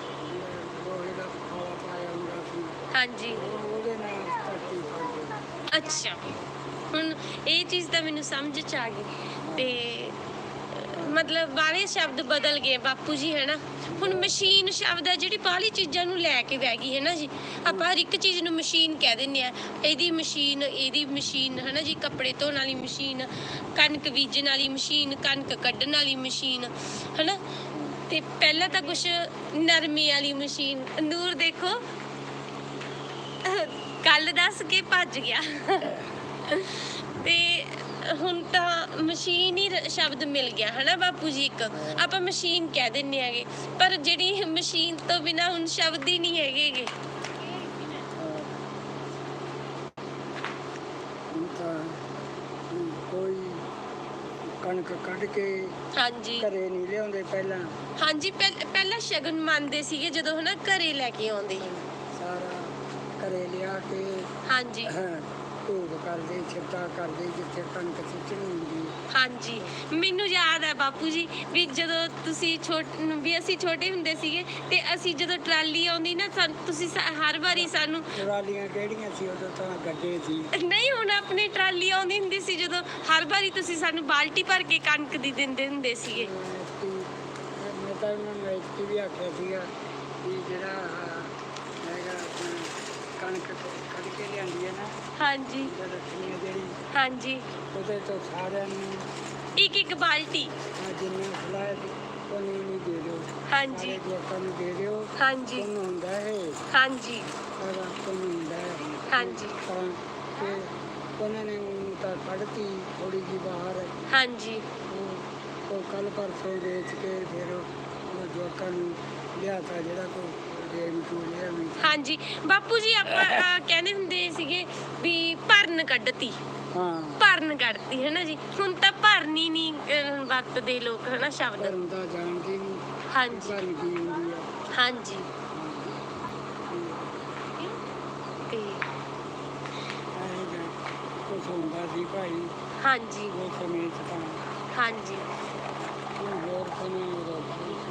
ਲੋਹੇ ਦਾ ਖਾਲਾ ਪਾਇਆ ਹੁੰਦਾ ਸੀ। ਹਾਂਜੀ। ਉਹ ਉਹਦੇ ਨਾਲ ਧਰਤੀ ਫੜਦੇ ਅੱਛਾ। ਹੁਣ ਇਹ ਚੀਜ਼ ਤਾਂ ਮੈਨੂੰ ਸਮਝ ਚ ਆ ਗਈ। ਤੇ, ਮਤਲਬ ਬਾਹਲੇ ਸ਼ਬਦ ਬਦਲ ਗਏ ਬਾਪੂ ਜੀ ਹੈ ਨਾ ਹੁਣ ਮਸ਼ੀਨ ਸ਼ਬਦ ਹੈ ਜਿਹੜੀ ਬਾਹਲੀ ਚੀਜ਼ਾਂ ਨੂੰ ਲੈ ਕੇ ਬਹਿ ਗਈ ਹੈ ਨਾ ਜੀ। ਆਪਾਂ ਹਰ ਇੱਕ ਚੀਜ਼ ਨੂੰ ਮਸ਼ੀਨ ਕਹਿ ਦਿੰਦੇ ਆ। ਇਹਦੀ ਮਸ਼ੀਨ ਇਹਦੀ ਮਸ਼ੀਨ ਹੈ ਨਾ ਜੀ। ਕੱਪੜੇ ਧੋਣ ਵਾਲੀ ਮਸ਼ੀਨ, ਕਣਕ ਬੀਜਣ ਵਾਲੀ ਮਸ਼ੀਨ, ਕਣਕ ਕੱਢਣ ਵਾਲੀ ਮਸ਼ੀਨ ਹੈ ਨਾ ਤੇ ਪਹਿਲਾਂ ਤਾਂ ਕੁਛ ਨਰਮੇ ਵਾਲੀ ਮਸ਼ੀਨ। ਨੂਰ ਦੇਖੋ। ਕੱਲ ਦੱਸ ਕੇ ਭੱਜ ਗਿਆ। ਤੇ ਹੁਣ ਤਾਂ ਮਸ਼ੀਨ ਹੀ ਰ- ਸ਼ਬਦ ਮਿਲ ਗਿਆ ਹਨਾ ਬਾਪੂ ਜੀ ਇੱਕ? ਆਪਾਂ ਮਸ਼ੀਨ ਕਹਿ ਦਿੰਨੇ ਆਗੇ ਪਰ ਜਿਹੜੀ ਮਸ਼ੀਨ ਤੋਂ ਬਿਨਾ ਹੁਣ ਸ਼ਬਦ ਹੀ ਨਹੀਂ ਹੈਗੇਗੇ ਹੁਣ ਤਾਂ ਹੁਣ ਕੋਈ ਕਣਕ ਕੱਢ ਕੇ ਹਾਂਜੀ। ਘਰੇ ਨਹੀਂ ਲਿਆਉਂਦੇ ਪਹਿਲਾਂ। ਹਾਂਜੀ ਪਹਿ- ਪਹਿਲਾਂ ਸ਼ਗਨ ਮੰਨਦੇ ਸੀਗੇ ਜਦੋਂ ਹਨਾ ਘਰੇ ਲੈ ਕੇ ਆਉਂਦੇ ਸਾਰਾ ਘਰੇ ਲਿਆ ਕੇ ਹਾਂਜੀ। ਧੂਪ ਕਰਦੇ ਛਿੱਟਾ ਕਰਦੇ ਜਿੱਥੇ ਕਣਕ ਸਿੱਟਣੀ ਹੁੰਦੀ ਹਾਂਜੀ। ਮੈਨੂੰ ਯਾਦ ਹੈ ਬਾਪੂ ਜੀ ਵੀ ਜਦੋਂ ਤੁਸੀਂ ਛੋਟ ਵੀ ਅਸੀਂ ਛੋਟੇ ਹੁੰਦੇ ਸੀਗੇ ਤੇ ਅਸੀਂ ਜਦੋਂ ਟਰਾਲੀ ਆਉਂਦੀ ਨਾ ਸਾਨੂੰ ਤੁਸੀਂ ਸਾ- ਹਰ ਵਾਰੀ ਸਾਨੂੰ ਟਰਾਲੀਆਂ ਕਿਹੜੀਆਂ ਸੀ ਉਦੋਂ ਤਾਂ ਗੱਡੇ ਸੀ? ਨਹੀਂ ਹੁਣ ਆਪਣੀ ਟਰਾਲੀ ਆਉਂਦੀ ਹੁੰਦੀ ਸੀ ਜਦੋਂ ਹਰ ਵਾਰੀ ਤੁਸੀਂ ਸਾਨੂੰ ਬਾਲਟੀ ਭਰ ਕੇ ਕਣਕ ਦੀ ਦਿੰਦੇ ਹੁੰਦੇ ਸੀਗੇ। ਮੈਂ ਤਾਂ ਉਹਨਾਂ ਨੂੰ ਐਤਕੀ ਵੀ ਆਖਿਆ ਸੀਗਾ ਵੀ ਜਿਹੜਾ ਆਹ ਕਣਕ ਕੱਢ ਕੇ ਲਿਆਂਦੀ ਹੈ ਨਾ। ਹਾਂਜੀ। ਜਿਹੜਾ ਰੱਖਣੀ ਹੈ ਜਿਹੜੀ। ਹਾਂਜੀ। ਉਹਦੇ ਤੋਂ ਸਾਰਿਆਂ ਨੂੰ ਇੱਕ ਇੱਕ ਬਾਲਟੀ। ਆਹ ਜਿੰਨੇ ਖਲਾਇਆ ਸੀ ਉਹਨੂੰ ਨਹੀਂ ਦੇ ਦਿਓ। ਹਾਂਜੀ। ਸਾਰੇ ਲੋਕਾਂ ਨੂੰ ਦੇ ਦਿਓ। ਹਾਂਜੀ। ਉਹਨੂੰ ਹੁੰਦਾ ਹੈ। ਹਾਂਜੀ। ਸਾਰਾ ਉਹਨੂੰ ਹੁੰਦਾ ਹੈ। ਹਾਂਜੀ। ਤਾਂ ਤੇ ਉਹਨਾਂ ਨੇ ਉਹਨੂੰ ਤਾਂ ਕੱਢਤੀ ਥੋੜੀ ਜਿਹੀ ਬਾਹਰ। ਹਾਂਜੀ। ਉਹ ਉਹ ਕੱਲ ਪਰਸੋਂ ਵੇਚ ਕੇ ਫਿਰ ਉਹ ਜੋਕਾਂ ਨੂੰ ਲਿਆਤਾ ਜਿਹੜਾ ਕੋ ਰੇਮ ਤੋਂ ਲਿਆ ਵੀ ਹਾਂਜੀ। ਬਾਪੂ ਜੀ ਆਪਾਂ ਅਹ, ਕਹਿੰਦੇ ਹੁੰਦੇ ਸੀਗੇ ਵੀ ਭਰਨ ਕੱਢਤੀ। ਹਾਂ। ਭਰਨ ਕੱਢਤੀ ਹੈ ਨਾ ਜੀ? ਹੁਣ ਤਾਂ ਭਰਨੀ ਨਹੀਂ ਅਹ, ਵਰਤਦੇ ਲੋਕ ਹੈ ਨਾ ਸ਼ਬਦ। ਧਰਮ ਦਾ ਜਾਣਦੀ ਨਹੀਂ। ਹਾਂਜੀ। ਭਰਨ ਕੀ ਹੁੰਦੀ ਆ? ਹਾਂਜੀ। ਤੇ ਇਹ ਜਿਹਾ ਕੁਛ ਹੁੰਦਾ ਸੀ ਭਾਈ। ਹਾਂਜੀ। ਉਹ ਸਮੇਂ ਚ ਤਾਂ। ਹਾਂਜੀ। ਉਹ ਹੋਰ ਸਮੇਂ ਸੀ।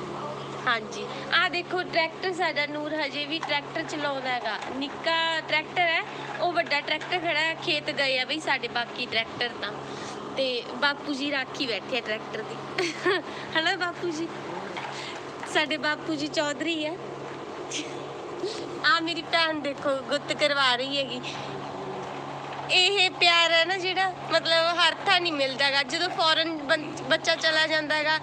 ਹਾਂਜੀ। ਆ ਦੇਖੋ, ਟਰੈਕਟਰ ਸਾਡਾ ਨੂਰ ਹਜੇ ਵੀ ਟਰੈਕਟਰ ਚਲਾਉਂਦਾ ਹੈਗਾ। ਨਿੱਕਾ ਟਰੈਕਟਰ ਹੈ, ਉਹ ਵੱਡਾ ਟਰੈਕਟਰ ਖੜਾ ਹੈ, ਖੇਤ ਗਏ ਆ ਬਈ ਸਾਡੇ ਬਾਕੀ ਟਰੈਕਟਰ ਤਾਂ। ਤੇ ਬਾਪੂ ਜੀ ਰਾਖੀ ਬੈਠੇ ਆ ਟਰੈਕਟਰ ਦੀ। ਹਨਾ ਬਾਪੂ ਜੀ? ਸਾਡੇ ਬਾਪੂ ਜੀ ਚੌਧਰੀ ਆ ਆ ਮੇਰੀ ਭੈਣ ਦੇਖੋ, ਗੁੱਤ ਕਰਵਾ ਰਹੀ ਹੈਗੀ। ਇਹ ਪਿਆਰ ਹੈ ਨਾ ਜਿਹੜਾ, ਮਤਲਬ ਹਰ ਥਾਂ ਨਹੀਂ ਮਿਲਦਾਗਾ ਜਦੋਂ ਫੋਰਨ ਬੱਚਾ ਚਲਾ ਜਾਂਦਾ ਹੈਗਾ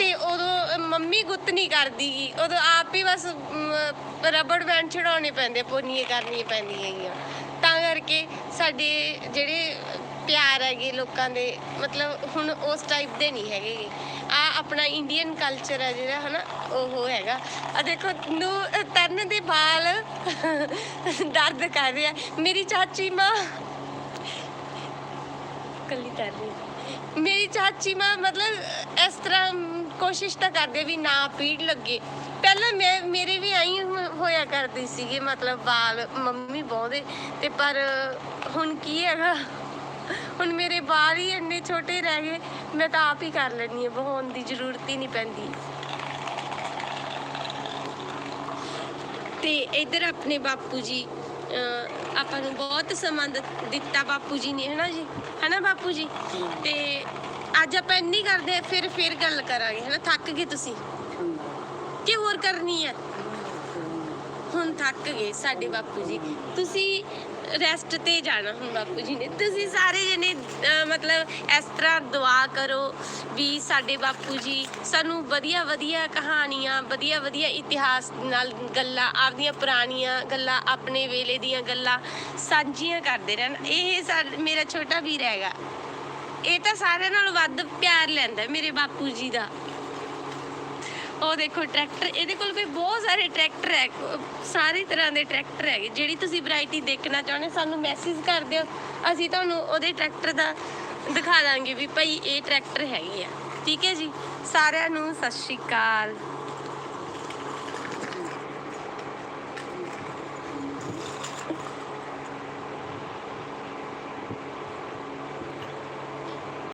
ਤੇ ਉਦੋਂ ਮੰਮੀ ਗੁੱਤ ਨਹੀਂ ਕਰਦੀ ਗੀ। ਉਦੋਂ ਆਪ ਹੀ ਬਸ ਰਬੜ ਬੈਂਡ ਛਡਾਉਣੇ ਪੈਂਦੇ ਪੋਨੀਏ ਕਰਨੀਆਂ ਪੈਂਦੀਆਂ ਹੈਗੀਆਂ ਤਾਂ ਕਰਕੇ ਸਾਡੇ ਜਿਹੜੇ ਪਿਆਰ ਹੈਗੇ ਲੋਕਾਂ ਦੇ ਮਤਲਬ ਹੁਣ ਉਸ ਟਾਈਪ ਦੇ ਨਹੀਂ ਹੈਗੇ ਆ ਆਪਣਾ ਇੰਡੀਅਨ ਕਲਚਰ ਹੈ ਜਿਹੜਾ ਹਨਾ ਉਹ ਹੈਗਾ। ਆ ਦੇਖੋ ਨੂੰ ਤਰਨ ਦੇ ਵਾਲ ਦਰਦ ਕਰ ਰਿਹਾ। ਮੇਰੀ ਚਾਚੀ ਮਾਂ ਕੱਲੀ ਰਹੀ ਮੇਰੀ ਚਾਚੀ ਮਾਂ ਮਤਲਬ ਇਸ ਤਰ੍ਹਾਂ ਕੋਸ਼ਿਸ਼ ਤਾਂ ਕਰਦੇ ਵੀ ਨਾ ਪੀੜ ਲੱਗੇ। ਪਹਿਲਾਂ ਮੈਂ ਮੇਰੇ ਵੀ ਆਈ ਹੋਇਆ ਕਰਦੀ ਸੀਗੇ ਮਤਲਬ ਵਾਲ ਮੰਮੀ ਬਹੁਦੇ। ਤੇ ਪਰ ਹੁਣ ਕੀ ਹੈਗਾ? ਹੁਣ ਮੇਰੇ ਵਾਲ ਹੀ ਇੰਨੇ ਛੋਟੇ ਰਹਿ ਗਏ ਮੈਂ ਤਾਂ ਆਪ ਹੀ ਕਰ ਲੈਣੀ ਹੈ ਬਹਾਉਣ ਦੀ ਜ਼ਰੂਰਤ ਹੀ ਨਹੀਂ ਪੈਂਦੀ। ਤੇ ਇੱਧਰ ਆਪਣੇ ਬਾਪੂ ਜੀ ਆਪਾਂ ਨੂੰ ਬਹੁਤ ਸਮਾਂ ਦਿੱਤਾ ਬਾਪੂ ਜੀ ਨੇ ਹਨਾ ਜੀ? ਹਨਾ ਬਾਪੂ ਜੀ। ਤੇ ਅੱਜ ਆਪਾਂ ਇੰਨੀ ਕਰਦੇ, ਫਿਰ ਫਿਰ ਗੱਲ ਕਰਾਂਗੇ, ਹਨਾ? ਥੱਕ ਗਏ ਤੁਸੀਂ? ਕਿ ਹੋਰ ਕਰਨੀ ਹੈ? ਹੁਣ ਥੱਕ ਗਏ ਸਾਡੇ ਬਾਪੂ ਜੀ। ਤੁਸੀਂ ਰੈਸਟ ਤੇ ਜਾਣਾ ਹੁਣ ਬਾਪੂ ਜੀ ਨੇ। ਤੁਸੀਂ ਸਾਰੇ ਜਣੇ ਮਤਲਬ ਇਸ ਤਰ੍ਹਾਂ ਦੁਆ ਕਰੋ ਵੀ ਸਾਡੇ ਬਾਪੂ ਜੀ ਸਾਨੂੰ ਵਧੀਆ ਵਧੀਆ ਕਹਾਣੀਆਂ, ਵਧੀਆ ਵਧੀਆ ਇਤਿਹਾਸ ਨਾਲ ਗੱਲਾਂ, ਆਪਦੀਆਂ ਪੁਰਾਣੀਆਂ ਗੱਲਾਂ, ਆਪਣੇ ਵੇਲੇ ਦੀਆਂ ਗੱਲਾਂ ਸਾਂਝੀਆਂ ਕਰਦੇ ਰਹਿਣ। ਇਹ ਸਾ- ਮੇਰਾ ਛੋਟਾ ਵੀਰ ਹੈਗਾ। ਇਹ ਤਾਂ ਸਾਰਿਆਂ ਨਾਲੋਂ ਵੱਧ ਪਿਆਰ ਲੈਂਦਾ ਮੇਰੇ ਬਾਪੂ ਜੀ ਦਾ। ਉਹ ਦੇਖੋ, ਟਰੈਕਟਰ, ਇਹਦੇ ਕੋਲ ਵੀ ਬਹੁਤ ਸਾਰੇ ਟਰੈਕਟਰ ਹੈ। ਸਾਰੇ ਤਰ੍ਹਾਂ ਦੇ ਟਰੈਕਟਰ ਹੈਗੇ। ਜਿਹੜੀ ਤੁਸੀਂ ਵੈਰਾਈਟੀ ਦੇਖਣਾ ਚਾਹੁੰਦੇ, ਸਾਨੂੰ ਮੈਸੇਜ ਕਰ ਦਿਓ। ਅਸੀਂ ਤੁਹਾਨੂੰ ਉਹਦੇ ਟਰੈਕਟਰ ਦਾ ਦਿਖਾ ਦਾਂਗੇ ਵੀ ਭਾਈ ਇਹ ਟਰੈਕਟਰ ਹੈਗੇ ਆ। ਠੀਕ ਹੈ ਜੀ? ਸਾਰਿਆਂ ਨੂੰ ਸਤਿ ਸ਼੍ਰੀ ਅਕਾਲ।